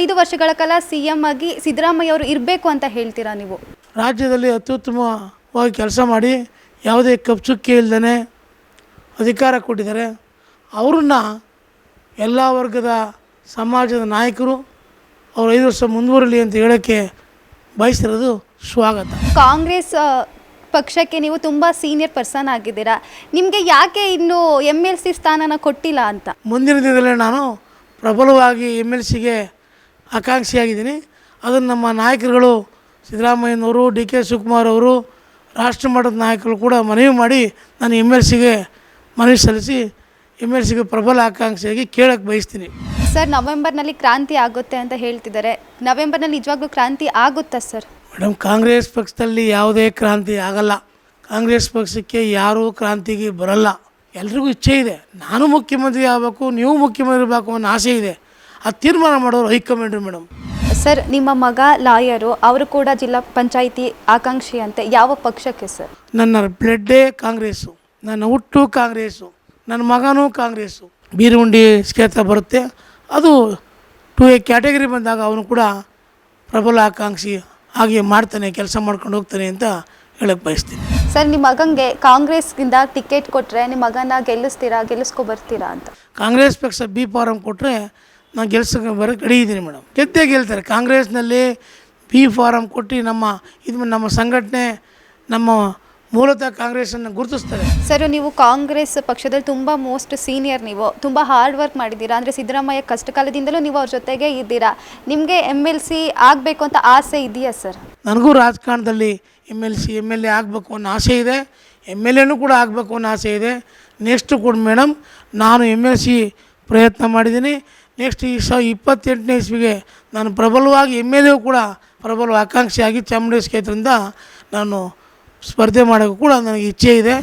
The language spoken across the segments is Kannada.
ಐದು ವರ್ಷಗಳ ಕಾಲ ಸಿ ಎಂ ಆಗಿ ಸಿದ್ದರಾಮಯ್ಯ ಅವರು ಇರಬೇಕು ಅಂತ ಹೇಳ್ತೀರಾ ನೀವು? ರಾಜ್ಯದಲ್ಲಿ ಅತ್ಯುತ್ತಮವಾಗಿ ಕೆಲಸ ಮಾಡಿ ಯಾವುದೇ ಕಪ್ಚುಕ್ಕೆ ಇಲ್ಲದೇ ಅಧಿಕಾರ ಕೊಟ್ಟಿದ್ದಾರೆ. ಅವ್ರನ್ನ ಎಲ್ಲ ವರ್ಗದ ಸಮಾಜದ ನಾಯಕರು ಅವರು ಐದು ವರ್ಷ ಮುಂದುವರಲಿ ಅಂತ ಹೇಳೋಕ್ಕೆ ಬಯಸಿರೋದು ಸ್ವಾಗತ. ಕಾಂಗ್ರೆಸ್ ಪಕ್ಷಕ್ಕೆ ನೀವು ತುಂಬ ಸೀನಿಯರ್ ಪರ್ಸನ್ ಆಗಿದ್ದೀರಾ. ನಿಮಗೆ ಯಾಕೆ ಇನ್ನು ಎಂ ಎಲ್ ಸಿ ಸ್ಥಾನನ ಕೊಟ್ಟಿಲ್ಲ ಅಂತ? ಮುಂದಿನ ದಿನದಲ್ಲೇ ನಾನು ಪ್ರಬಲವಾಗಿ ಎಂ ಎಲ್ ಸಿಗೆ ಆಕಾಂಕ್ಷಿಯಾಗಿದ್ದೀನಿ. ಅದನ್ನು ನಮ್ಮ ನಾಯಕರುಗಳು ಸಿದ್ದರಾಮಯ್ಯನವರು ಡಿ ಕೆ ಶಿವಕುಮಾರ್ ಅವರು ರಾಷ್ಟ್ರ ಮಟ್ಟದ ನಾಯಕರು ಕೂಡ ಮನವಿ ಮಾಡಿ ನಾನು ಎಂ ಎಲ್ ಸಿಗೆ ಮನವಿ ಸಲ್ಲಿಸಿ ಎಂ ಎಲ್ ಸಿಗೆ ಪ್ರಬಲ ಆಕಾಂಕ್ಷಿಯಾಗಿ ಕೇಳಕ್ಕೆ ಬಯಸ್ತೀನಿ. ಸರ್ ನವೆಂಬರ್ನಲ್ಲಿ ಕ್ರಾಂತಿ ಆಗುತ್ತೆ ಅಂತ ಹೇಳ್ತಿದ್ದಾರೆ. ನವೆಂಬರ್ನಲ್ಲಿ ನಿಜವಾಗ್ಲೂ ಕ್ರಾಂತಿ ಆಗುತ್ತಾ ಸರ್? ಮೇಡಮ್ ಕಾಂಗ್ರೆಸ್ ಪಕ್ಷದಲ್ಲಿ ಯಾವುದೇ ಕ್ರಾಂತಿ ಆಗಲ್ಲ. ಕಾಂಗ್ರೆಸ್ ಪಕ್ಷಕ್ಕೆ ಯಾರೂ ಕ್ರಾಂತಿಗೆ ಬರಲ್ಲ. ಎಲ್ರಿಗೂ ಇಚ್ಛೆ ಇದೆ. ನಾನು ಮುಖ್ಯಮಂತ್ರಿ ಆಗಬೇಕು ನೀವು ಮುಖ್ಯಮಂತ್ರಿ ಆಗಬೇಕು ಅನ್ನೋ ಆಸೆ ಇದೆ. ಅದು ತೀರ್ಮಾನ ಮಾಡೋರು ಹೈಕಮಾಂಡ್ರಿ ಮೇಡಮ್. ಸರ್ ನಿಮ್ಮ ಮಗ ಲಾಯರು ಅವರು ಕೂಡ ಜಿಲ್ಲಾ ಪಂಚಾಯಿತಿ ಆಕಾಂಕ್ಷಿ ಅಂತೆ ಯಾವ ಪಕ್ಷಕ್ಕೆ ಸರ್? ನನ್ನ ಬ್ಲಡ್ಡೇ ಕಾಂಗ್ರೆಸ್ಸು ನನ್ನ ಹುಟ್ಟು ಕಾಂಗ್ರೆಸ್ಸು ನನ್ನ ಮಗನೂ ಕಾಂಗ್ರೆಸ್ಸು. ಬೀರುಂಡಿ ಕ್ಷೇತ್ರ ಬರುತ್ತೆ ಅದು ಟು ಎ ಕ್ಯಾಟಗರಿ ಬಂದಾಗ ಅವನು ಕೂಡ ಪ್ರಬಲ ಆಕಾಂಕ್ಷಿ ಹಾಗೆ ಮಾಡ್ತಾನೆ ಕೆಲಸ ಮಾಡ್ಕೊಂಡು ಹೋಗ್ತಾನೆ ಅಂತ ಹೇಳಕ್ಕೆ ಬಯಸ್ತೀನಿ. ಸರ್ ನಿಮ್ಮ ಮಗಂಗೆ ಕಾಂಗ್ರೆಸ್ಗಿಂದ ಟಿಕೆಟ್ ಕೊಟ್ಟರೆ ನಿಮ್ಮ ಮಗನ ಗೆಲ್ಲಿಸ್ತೀರಾ ಗೆಲ್ಲಿಸ್ಕೊ ಬರ್ತೀರಾ ಅಂತ? ಕಾಂಗ್ರೆಸ್ ಪಕ್ಷ ಬಿ ಫಾರಂ ಕೊಟ್ಟರೆ ನಾನು ಗೆಲ್ಸಕ್ಕೆ ಬರೋಕ್ಕೆ ರೆಡಿ ಇದ್ದೀನಿ ಮೇಡಮ್. ಗೆದ್ದೇ ಗೆಲ್ತಾರೆ. ಕಾಂಗ್ರೆಸ್ನಲ್ಲಿ ಬಿ ಫಾರಂ ಕೊಟ್ಟು ನಮ್ಮ ಇದು ನಮ್ಮ ಸಂಘಟನೆ ನಮ್ಮ ಮೂಲತಃ ಕಾಂಗ್ರೆಸ್ಸನ್ನು ಗುರುತಿಸ್ತಾರೆ. ಸರ್ ನೀವು ಕಾಂಗ್ರೆಸ್ ಪಕ್ಷದಲ್ಲಿ ತುಂಬ ಮೋಸ್ಟ್ ಸೀನಿಯರ್ ನೀವು. ತುಂಬ ಹಾರ್ಡ್ ವರ್ಕ್ ಮಾಡಿದ್ದೀರಾ. ಅಂದರೆ ಸಿದ್ದರಾಮಯ್ಯ ಕಷ್ಟಕಾಲದಿಂದಲೂ ನೀವು ಅವ್ರ ಜೊತೆಗೆ ಇದ್ದೀರಾ. ನಿಮಗೆ ಎಂ ಎಲ್ ಸಿ ಆಗಬೇಕು ಅಂತ ಆಸೆ ಇದೆಯಾ ಸರ್? ನನಗೂ ರಾಜಕಾರಣದಲ್ಲಿ M L C M L A ಆಗಬೇಕು ಅನ್ನೋ ಆಸೆ ಇದೆ. ಎಂ ಎಲ್ ಎನೂ ಕೂಡ ಆಗಬೇಕು ಅನ್ನೋ ಆಸೆ ಇದೆ. ನೆಕ್ಸ್ಟ್ ಕೂಡ ಮೇಡಮ್ ನಾನು ಎಂ ಎಲ್ ಸಿ ಪ್ರಯತ್ನ ಮಾಡಿದ್ದೀನಿ. ನೆಕ್ಸ್ಟ್ ಈ ಸ ಇಪ್ಪತ್ತೆಂಟನೇ ಇಸ್ವಿಗೆ ನಾನು ಪ್ರಬಲವಾಗಿ ಎಂ ಎಲ್ ಎ ಕೂಡ ಪ್ರಬಲ ಆಕಾಂಕ್ಷಿಯಾಗಿ ಚಾಮುಂಡೇಶ್ ಕ್ಷೇತ್ರದಿಂದ ನಾನು ಸ್ಪರ್ಧೆ ಮಾಡೋಕ್ಕೂ ಕೂಡ ನನಗೆ ಇಚ್ಛೆ ಇದೆ.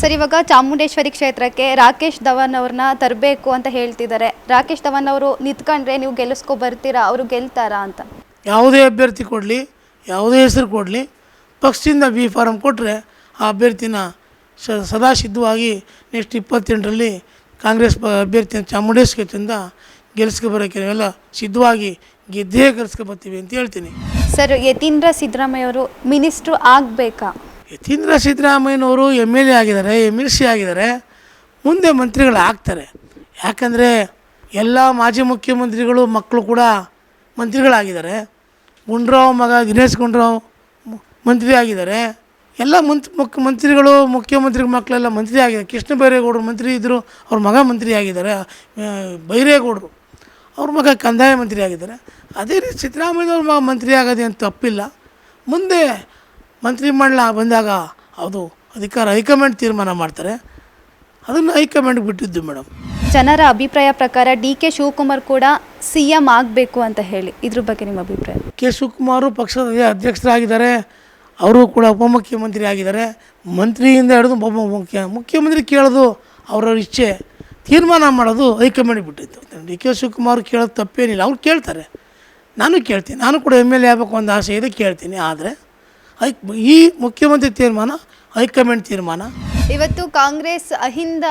ಸರ್ ಇವಾಗ ಚಾಮುಂಡೇಶ್ವರಿ ಕ್ಷೇತ್ರಕ್ಕೆ ರಾಕೇಶ್ ಧವನ್ ಅವ್ರನ್ನ ತರಬೇಕು ಅಂತ ಹೇಳ್ತಿದ್ದಾರೆ. ರಾಕೇಶ್ ಧವನ್ ಅವರು ನಿಂತ್ಕೊಂಡ್ರೆ ನೀವು ಗೆಲ್ಲಿಸ್ಕೊ ಬರ್ತೀರಾ? ಅವರು ಗೆಲ್ತಾರಾ ಅಂತ? ಯಾವುದೇ ಅಭ್ಯರ್ಥಿ ಕೊಡಲಿ ಯಾವುದೇ ಹೆಸರು ಕೊಡಲಿ ಪಕ್ಷದಿಂದ ಬಿ ಫಾರಮ್ ಕೊಟ್ಟರೆ ಆ ಅಭ್ಯರ್ಥಿನ ಸ ಸದಾ ಸಿದ್ಧವಾಗಿ ನೆಕ್ಸ್ಟ್ ಇಪ್ಪತ್ತೆಂಟರಲ್ಲಿ ಕಾಂಗ್ರೆಸ್ ಅಭ್ಯರ್ಥಿ ಚಾಮುಂಡೇಶ್ ಚಾಮುಂಡೇಶ್ವರಿ ಕ್ಷೇತ್ರದಿಂದ ಗೆಲ್ಸ್ಕೊ ಬರೋಕ್ಕೆ ನಾವೆಲ್ಲ ಸಿದ್ಧವಾಗಿ ಗೆದ್ದೇ ಗೆಲ್ಸ್ಕೊ ಬರ್ತೀವಿ ಅಂತ ಹೇಳ್ತೀನಿ. ಸರ್ ಯತೀಂದ್ರ ಸಿದ್ದರಾಮಯ್ಯ ಅವರು ಮಿನಿಸ್ಟ್ರು ಆಗಬೇಕಾ? ಯತೀಂದ್ರ ಸಿದ್ದರಾಮಯ್ಯನವರು ಎಂ ಎಲ್ ಎ ಆಗಿದ್ದಾರೆ ಎಂ ಎಲ್ ಸಿ ಆಗಿದ್ದಾರೆ ಮುಂದೆ ಮಂತ್ರಿಗಳು ಆಗ್ತಾರೆ. ಯಾಕಂದರೆ ಎಲ್ಲ ಮಾಜಿ ಮುಖ್ಯಮಂತ್ರಿಗಳು ಮಕ್ಕಳು ಕೂಡ ಮಂತ್ರಿಗಳಾಗಿದ್ದಾರೆ. ಗುಂಡ್ರಾವ್ ಮಗ ದಿನೇಶ್ ಗುಂಡ್ರಾವ್ ಮಂತ್ರಿ ಆಗಿದ್ದಾರೆ. ಎಲ್ಲ ಮಂತ್ ಮುಖ್ಯಮಂತ್ರಿಗಳು ಮುಖ್ಯಮಂತ್ರಿ ಮಕ್ಕಳೆಲ್ಲ ಮಂತ್ರಿ ಆಗಿದ್ದಾರೆ. ಕೃಷ್ಣ ಬೈರೇಗೌಡರು ಮಂತ್ರಿ ಇದ್ದರು ಅವ್ರ ಮಗ ಮಂತ್ರಿ ಆಗಿದ್ದಾರೆ. ಬೈರೇಗೌಡರು. ಅವ್ರ ಮಗ ಕಂದಾಯ ಮಂತ್ರಿ ಆಗಿದ್ದಾರೆ. ಅದೇ ರೀತಿ ಸಿದ್ದರಾಮಯ್ಯವ್ರ ಮಗ ಮಂತ್ರಿ ಆಗೋದೇನು ತಪ್ಪಿಲ್ಲ. ಮುಂದೆ ಮಂತ್ರಿ ಮಂಡಲ ಬಂದಾಗ ಅದು ಅಧಿಕಾರ ಹೈಕಮಾಂಡ್ ತೀರ್ಮಾನ ಮಾಡ್ತಾರೆ. ಅದನ್ನು ಹೈಕಮಾಂಡ್ಗೆ ಬಿಟ್ಟಿದ್ದು ಮೇಡಮ್ ಜನರ ಅಭಿಪ್ರಾಯ ಪ್ರಕಾರ ಡಿ ಕೆ ಶಿವಕುಮಾರ್ ಕೂಡ ಸಿ ಎಂ ಆಗಬೇಕು ಅಂತ ಹೇಳಿ. ಇದ್ರ ಬಗ್ಗೆ ನಿಮ್ಮ ಅಭಿಪ್ರಾಯ? ಕೆ ಶಿವಕುಮಾರು ಪಕ್ಷದ ಅಧ್ಯಕ್ಷರಾಗಿದ್ದಾರೆ. ಅವರು ಕೂಡ ಉಪಮುಖ್ಯಮಂತ್ರಿ ಆಗಿದ್ದಾರೆ. ಮಂತ್ರಿಯಿಂದ ಹಿಡಿದು ಒಬ್ಬ ಮುಖ್ಯ ಮುಖ್ಯಮಂತ್ರಿ ಕೇಳೋದು ಅವರವ್ರ ಇಚ್ಛೆ. ತೀರ್ಮಾನ ಮಾಡೋದು ಹೈಕಮಾಂಡ್ ಬಿಟ್ಟಿತ್ತು. ಡಿ ಕೆ ಶಿವಕುಮಾರ್ ಕೇಳೋದು ತಪ್ಪೇನಿಲ್ಲ. ಅವ್ರು ಕೇಳ್ತಾರೆ. ನಾನು ಕೇಳ್ತೀನಿ. ನಾನು ಕೂಡ ಎಂ ಎಲ್ ಎ ಆಗಬೇಕು ಒಂದು ಆಸೆ ಇದೆ, ಕೇಳ್ತೀನಿ. ಆದರೆ ಹೈ ಈ ಮುಖ್ಯಮಂತ್ರಿ ತೀರ್ಮಾನ ಹೈಕಮಾಂಡ್ ತೀರ್ಮಾನ? ಇವತ್ತು ಕಾಂಗ್ರೆಸ್ ಅಹಿಂದ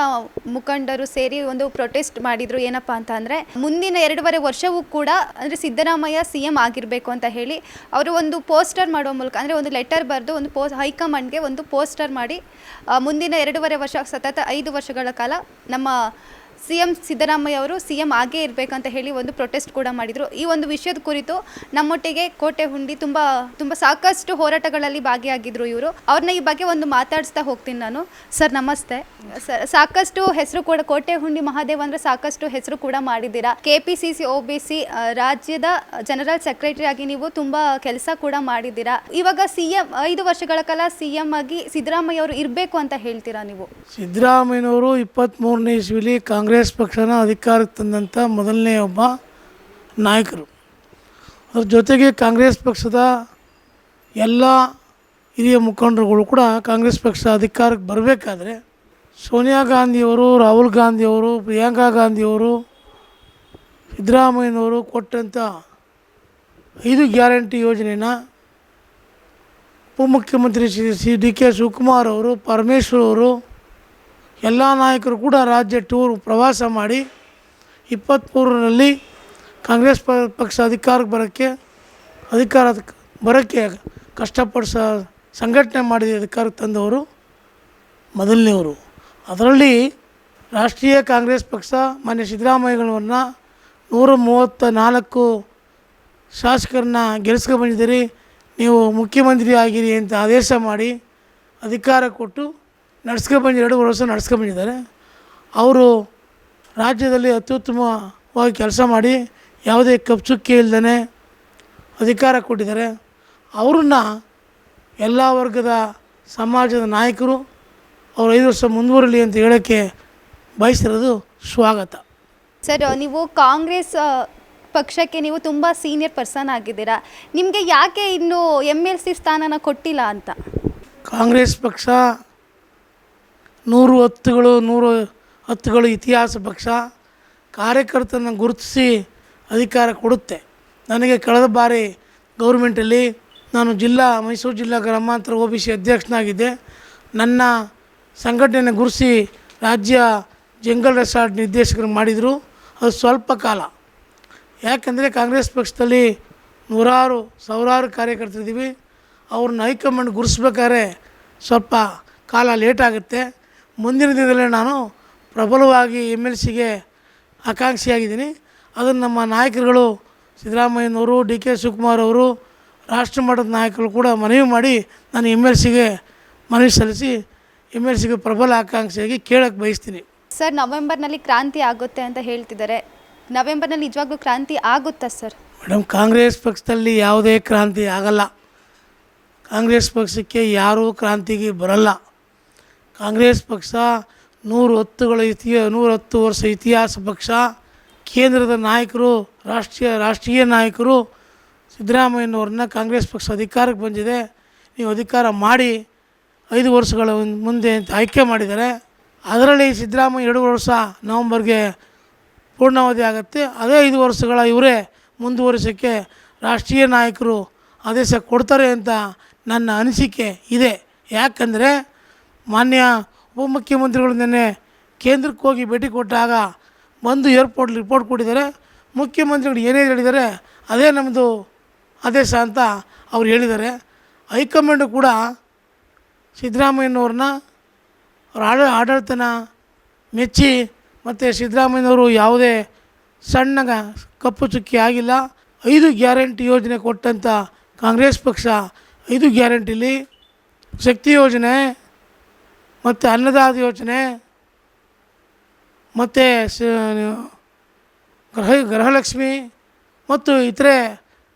ಮುಖಂಡರು ಸೇರಿ ಒಂದು ಪ್ರೊಟೆಸ್ಟ್ ಮಾಡಿದ್ರು, ಏನಪ್ಪಾ ಅಂತ ಅಂದ್ರೆ, ಮುಂದಿನ ಎರಡೂವರೆ ವರ್ಷವೂ ಕೂಡ ಅಂದ್ರೆ ಸಿದ್ದರಾಮಯ್ಯ ಸಿಎಂ ಆಗಿರಬೇಕು ಅಂತ ಹೇಳಿ ಅವರು ಒಂದು ಪೋಸ್ಟರ್ ಮಾಡುವ ಮೂಲಕ ಅಂದ್ರೆ ಒಂದು ಲೆಟರ್ ಬರೆದು ಒಂದು ಪೋಸ್, ಹೈಕಮಾಂಡ್ಗೆ ಒಂದು ಪೋಸ್ಟರ್ ಮಾಡಿ ಮುಂದಿನ ಎರಡೂವರೆ ವರ್ಷ, ಸತತ ಐದು ವರ್ಷಗಳ ಕಾಲ ನಮ್ಮ ಸಿ ಎಂ ಸಿದ್ದರಾಮಯ್ಯ ಅವರು ಸಿ ಎಂ ಆಗೇ ಇರಬೇಕಂತ ಹೇಳಿ ಒಂದು ಪ್ರೊಟೆಸ್ಟ್ ಕೂಡ ಮಾಡಿದರು. ಈ ಒಂದು ವಿಷಯದ ಕುರಿತು ನಮ್ಮೊಟ್ಟಿಗೆ ಕೋಟೆ ಹುಂಡಿ ತುಂಬ ತುಂಬ ಸಾಕಷ್ಟು ಹೋರಾಟಗಳಲ್ಲಿ ಭಾಗಿಯಾಗಿದ್ರು ಇವರು. ಅವ್ರನ್ನ ಈ ಬಗ್ಗೆ ಒಂದು ಮಾತಾಡಿಸ್ತಾ ಹೋಗ್ತೀನಿ ನಾನು. ಸರ್, ನಮಸ್ತೆ. ಸರ್ ಸಾಕಷ್ಟು ಹೆಸರು ಕೂಡ, ಕೋಟೆ ಹುಂಡಿ ಮಹಾದೇವ್ ಅಂದರೆ ಸಾಕಷ್ಟು ಹೆಸರು ಕೂಡ ಮಾಡಿದ್ದೀರಾ? K P C C O B C ರಾಜ್ಯದ ಜನರಲ್ ಸೆಕ್ರೆಟರಿ ಆಗಿ ನೀವು ತುಂಬ ಕೆಲಸ ಕೂಡ ಮಾಡಿದ್ದೀರಾ? ಇವಾಗ ಸಿ ಎಂ ಐದು ವರ್ಷಗಳ ಕಾಲ ಸಿ ಎಂ ಆಗಿ ಸಿದ್ದರಾಮಯ್ಯ ಅವರು ಇರಬೇಕು ಅಂತ ಹೇಳ್ತೀರಾ ನೀವು? ಸಿದ್ದರಾಮಯ್ಯನವರು ಇಪ್ಪತ್ತ್ಮೂರನೇ ಇಸ್ವಿಲಿ ಕಾಂಗ್ರೆಸ್ ಪಕ್ಷನ ಅಧಿಕಾರಕ್ಕೆ ತಂದಂಥ ಮೊದಲನೇ ಒಬ್ಬ ನಾಯಕರು. ಅದ್ರ ಜೊತೆಗೆ ಕಾಂಗ್ರೆಸ್ ಪಕ್ಷದ ಎಲ್ಲ ಹಿರಿಯ ಮುಖಂಡರುಗಳು ಕೂಡ ಕಾಂಗ್ರೆಸ್ ಪಕ್ಷ ಅಧಿಕಾರಕ್ಕೆ ಬರಬೇಕಾದ್ರೆ ಸೋನಿಯಾ ಗಾಂಧಿಯವರು, ರಾಹುಲ್ ಗಾಂಧಿಯವರು, ಪ್ರಿಯಾಂಕಾ ಗಾಂಧಿಯವರು, ಸಿದ್ದರಾಮಯ್ಯನವರು ಕೊಟ್ಟಂಥ ಐದು ಗ್ಯಾರಂಟಿ ಯೋಜನೆನ ಉಪಮುಖ್ಯಮಂತ್ರಿ ಶ್ರೀ ಡಿ ಕೆ ಶಿವಕುಮಾರ್ ಅವರು, ಪರಮೇಶ್ವರ್ ಅವರು ಎಲ್ಲ ನಾಯಕರು ಕೂಡ ರಾಜ್ಯ ಟೂರ್ ಪ್ರವಾಸ ಮಾಡಿ ಇಪ್ಪತ್ತ್ಮೂರರಲ್ಲಿ ಕಾಂಗ್ರೆಸ್ ಪಕ್ಷ ಅಧಿಕಾರಕ್ಕೆ ಬರೋಕ್ಕೆ ಅಧಿಕಾರ ಬರೋಕ್ಕೆ ಕಷ್ಟಪಟ್ಟು ಸಂಘಟನೆ ಮಾಡಿದ ಅಧಿಕಾರಕ್ಕೆ ತಂದವರು ಮೊದಲನೇವರು ಅದರಲ್ಲಿ ರಾಷ್ಟ್ರೀಯ ಕಾಂಗ್ರೆಸ್ ಪಕ್ಷ ಮಾನ್ಯ ಸಿದ್ದರಾಮಯ್ಯಗಳನ್ನ ನೂರ ಮೂವತ್ತ ನಾಲ್ಕು ಶಾಸಕರನ್ನ ಬಂದಿದ್ದೀರಿ, ನೀವು ಮುಖ್ಯಮಂತ್ರಿ ಆಗಿರಿ ಅಂತ ಆದೇಶ ಮಾಡಿ ಅಧಿಕಾರ ಕೊಟ್ಟು ನಡ್ಸ್ಕೊ ಬಂದು ಎರಡೂವರೆ ವರ್ಷ ನಡ್ಸ್ಕೊ ಬಂದಿದ್ದಾರೆ. ಅವರು ರಾಜ್ಯದಲ್ಲಿ ಅತ್ಯುತ್ತಮವಾಗಿ ಕೆಲಸ ಮಾಡಿ ಯಾವುದೇ ಕಪ್ಚುಕ್ಕಿ ಇಲ್ಲದೇ ಅಧಿಕಾರ ಕೊಟ್ಟಿದ್ದಾರೆ. ಅವ್ರನ್ನ ಎಲ್ಲ ವರ್ಗದ ಸಮಾಜದ ನಾಯಕರು ಅವ್ರು ಐದು ವರ್ಷ ಮುಂದುವರಲಿ ಅಂತ ಹೇಳೋಕ್ಕೆ ಬಯಸಿರೋದು ಸ್ವಾಗತ. ಸರ್ ನೀವು ಕಾಂಗ್ರೆಸ್ ಪಕ್ಷಕ್ಕೆ ನೀವು ತುಂಬ ಸೀನಿಯರ್ ಪರ್ಸನ್ ಆಗಿದ್ದೀರಾ. ನಿಮಗೆ ಯಾಕೆ ಇನ್ನು ಎಂ ಎಲ್ ಸಿ ಸ್ಥಾನನ ಕೊಟ್ಟಿಲ್ಲ ಅಂತ? ಕಾಂಗ್ರೆಸ್ ಪಕ್ಷ ನೂರು ಹತ್ತುಗಳು ನೂರು ಹತ್ತುಗಳು ಇತಿಹಾಸ ಪಕ್ಷ ಕಾರ್ಯಕರ್ತನ ಗುರುತಿಸಿ ಅಧಿಕಾರ ಕೊಡುತ್ತೆ. ನನಗೆ ಕಳೆದ ಬಾರಿ ಗೌರ್ಮೆಂಟಲ್ಲಿ ನಾನು ಜಿಲ್ಲಾ, ಮೈಸೂರು ಜಿಲ್ಲಾ ಗ್ರಾಮಾಂತರ ಒ ಬಿ ಸಿ ಅಧ್ಯಕ್ಷನಾಗಿದ್ದೆ. ನನ್ನ ಸಂಘಟನೆ ಗುರುಸಿ ರಾಜ್ಯ ಜಂಗಲ್ ರೆಸಾರ್ಟ್ ನಿರ್ದೇಶಕರು ಮಾಡಿದರು. ಅದು ಸ್ವಲ್ಪ ಕಾಲ. ಯಾಕಂದರೆ ಕಾಂಗ್ರೆಸ್ ಪಕ್ಷದಲ್ಲಿ ನೂರಾರು, ಸಾವಿರಾರು ಕಾರ್ಯಕರ್ತರಿದ್ದೀವಿ. ಅವ್ರನ್ನ ಹೈಕಮಾಂಡ್ ಗುರುಸ್ಬೇಕಾದ್ರೆ ಸ್ವಲ್ಪ ಕಾಲ ಲೇಟ್ ಆಗುತ್ತೆ. ಮುಂದಿನ ದಿನದಲ್ಲಿ ನಾನು ಪ್ರಬಲವಾಗಿ ಎಂ ಎಲ್ ಸಿಗೆ ಆಕಾಂಕ್ಷಿಯಾಗಿದ್ದೀನಿ. ಅದನ್ನು ನಮ್ಮ ನಾಯಕರುಗಳು ಸಿದ್ದರಾಮಯ್ಯನವರು ಡಿ ಕೆ ಶಿವಕುಮಾರ್ ಅವರು ರಾಷ್ಟ್ರ ಮಟ್ಟದ ನಾಯಕರು ಕೂಡ ಮನವಿ ಮಾಡಿ ನಾನು ಎಂ ಎಲ್ ಸಿಗೆ ಮನವಿ ಸಲ್ಲಿಸಿ ಎಂ ಎಲ್ ಸಿಗೆ ಪ್ರಬಲ ಆಕಾಂಕ್ಷಿಯಾಗಿ ಕೇಳಕ್ಕೆ ಬಯಸ್ತೀನಿ. ಸರ್ ನವೆಂಬರ್ನಲ್ಲಿ ಕ್ರಾಂತಿ ಆಗುತ್ತೆ ಅಂತ ಹೇಳ್ತಿದ್ದಾರೆ. ನವೆಂಬರ್ನಲ್ಲಿ ನಿಜವಾಗ್ಲೂ ಕ್ರಾಂತಿ ಆಗುತ್ತಾ ಸರ್? ಮೇಡಮ್ ಕಾಂಗ್ರೆಸ್ ಪಕ್ಷದಲ್ಲಿ ಯಾವುದೇ ಕ್ರಾಂತಿ ಆಗಲ್ಲ. ಕಾಂಗ್ರೆಸ್ ಪಕ್ಷಕ್ಕೆ ಯಾರೂ ಕ್ರಾಂತಿಗೆ ಬರಲ್ಲ. ಕಾಂಗ್ರೆಸ್ ಪಕ್ಷ, ನೂರು ಹತ್ತುಗಳ ಇತಿಹ, ನೂರ ಹತ್ತು ವರ್ಷ ಇತಿಹಾಸ ಪಕ್ಷ, ಕೇಂದ್ರದ ನಾಯಕರು, ರಾಷ್ಟ್ರೀಯ ರಾಷ್ಟ್ರೀಯ ನಾಯಕರು, ಸಿದ್ದರಾಮಯ್ಯನವ್ರನ್ನ ಕಾಂಗ್ರೆಸ್ ಪಕ್ಷ ಅಧಿಕಾರಕ್ಕೆ ಬಂದಿದೆ. ನೀವು ಅಧಿಕಾರ ಮಾಡಿ ಐದು ವರ್ಷಗಳ ಮುಂದೆ ಆಯ್ಕೆ ಮಾಡಿದ್ದಾರೆ. ಅದರಲ್ಲಿ ಸಿದ್ದರಾಮಯ್ಯ ಎರಡು ವರ್ಷ ನವಂಬರ್ಗೆ ಪೂರ್ಣಾವಧಿ ಆಗುತ್ತೆ. ಅದೇ ಐದು ವರ್ಷಗಳ ಇವರೇ ಮುಂದುವರಿಸೋಕ್ಕೆ ರಾಷ್ಟ್ರೀಯ ನಾಯಕರು ಆದೇಶ ಕೊಡ್ತಾರೆ ಅಂತ ನನ್ನ ಅನಿಸಿಕೆ ಇದೆ. ಯಾಕಂದರೆ ಮಾನ್ಯ ಉಪಮುಖ್ಯಮಂತ್ರಿಗಳು ನಿನ್ನೆ ಕೇಂದ್ರಕ್ಕೆ ಹೋಗಿ ಭೇಟಿ ಕೊಟ್ಟಾಗ ಬಂದು ಏರ್ಪೋರ್ಟ್ ರಿಪೋರ್ಟ್ ಕೊಟ್ಟಿದ್ದಾರೆ. ಮುಖ್ಯಮಂತ್ರಿಗಳು ಏನೇ ಹೇಳಿದ್ದಾರೆ ಅದೇ ನಮ್ಮದು ಆದೇಶ ಅಂತ ಅವ್ರು ಹೇಳಿದ್ದಾರೆ. ಹೈಕಮಾಂಡು ಕೂಡ ಸಿದ್ದರಾಮಯ್ಯನವ್ರನ್ನ ಅವ್ರ ಆಡ, ಆಡಳಿತನ ಮೆಚ್ಚಿ ಮತ್ತು ಸಿದ್ದರಾಮಯ್ಯನವರು ಯಾವುದೇ ಸಣ್ಣ ಕಪ್ಪು ಚುಕ್ಕಿ ಆಗಿಲ್ಲ. ಐದು ಗ್ಯಾರಂಟಿ ಯೋಜನೆ ಕೊಟ್ಟಂಥ ಕಾಂಗ್ರೆಸ್ ಪಕ್ಷ ಐದು ಗ್ಯಾರಂಟಿಲಿ ಶಕ್ತಿ ಯೋಜನೆ ಮತ್ತು ಅನ್ನದಾದ ಯೋಜನೆ ಮತ್ತು ಗೃಹ ಗೃಹಲಕ್ಷ್ಮಿ, ಮತ್ತು ಇತರೆ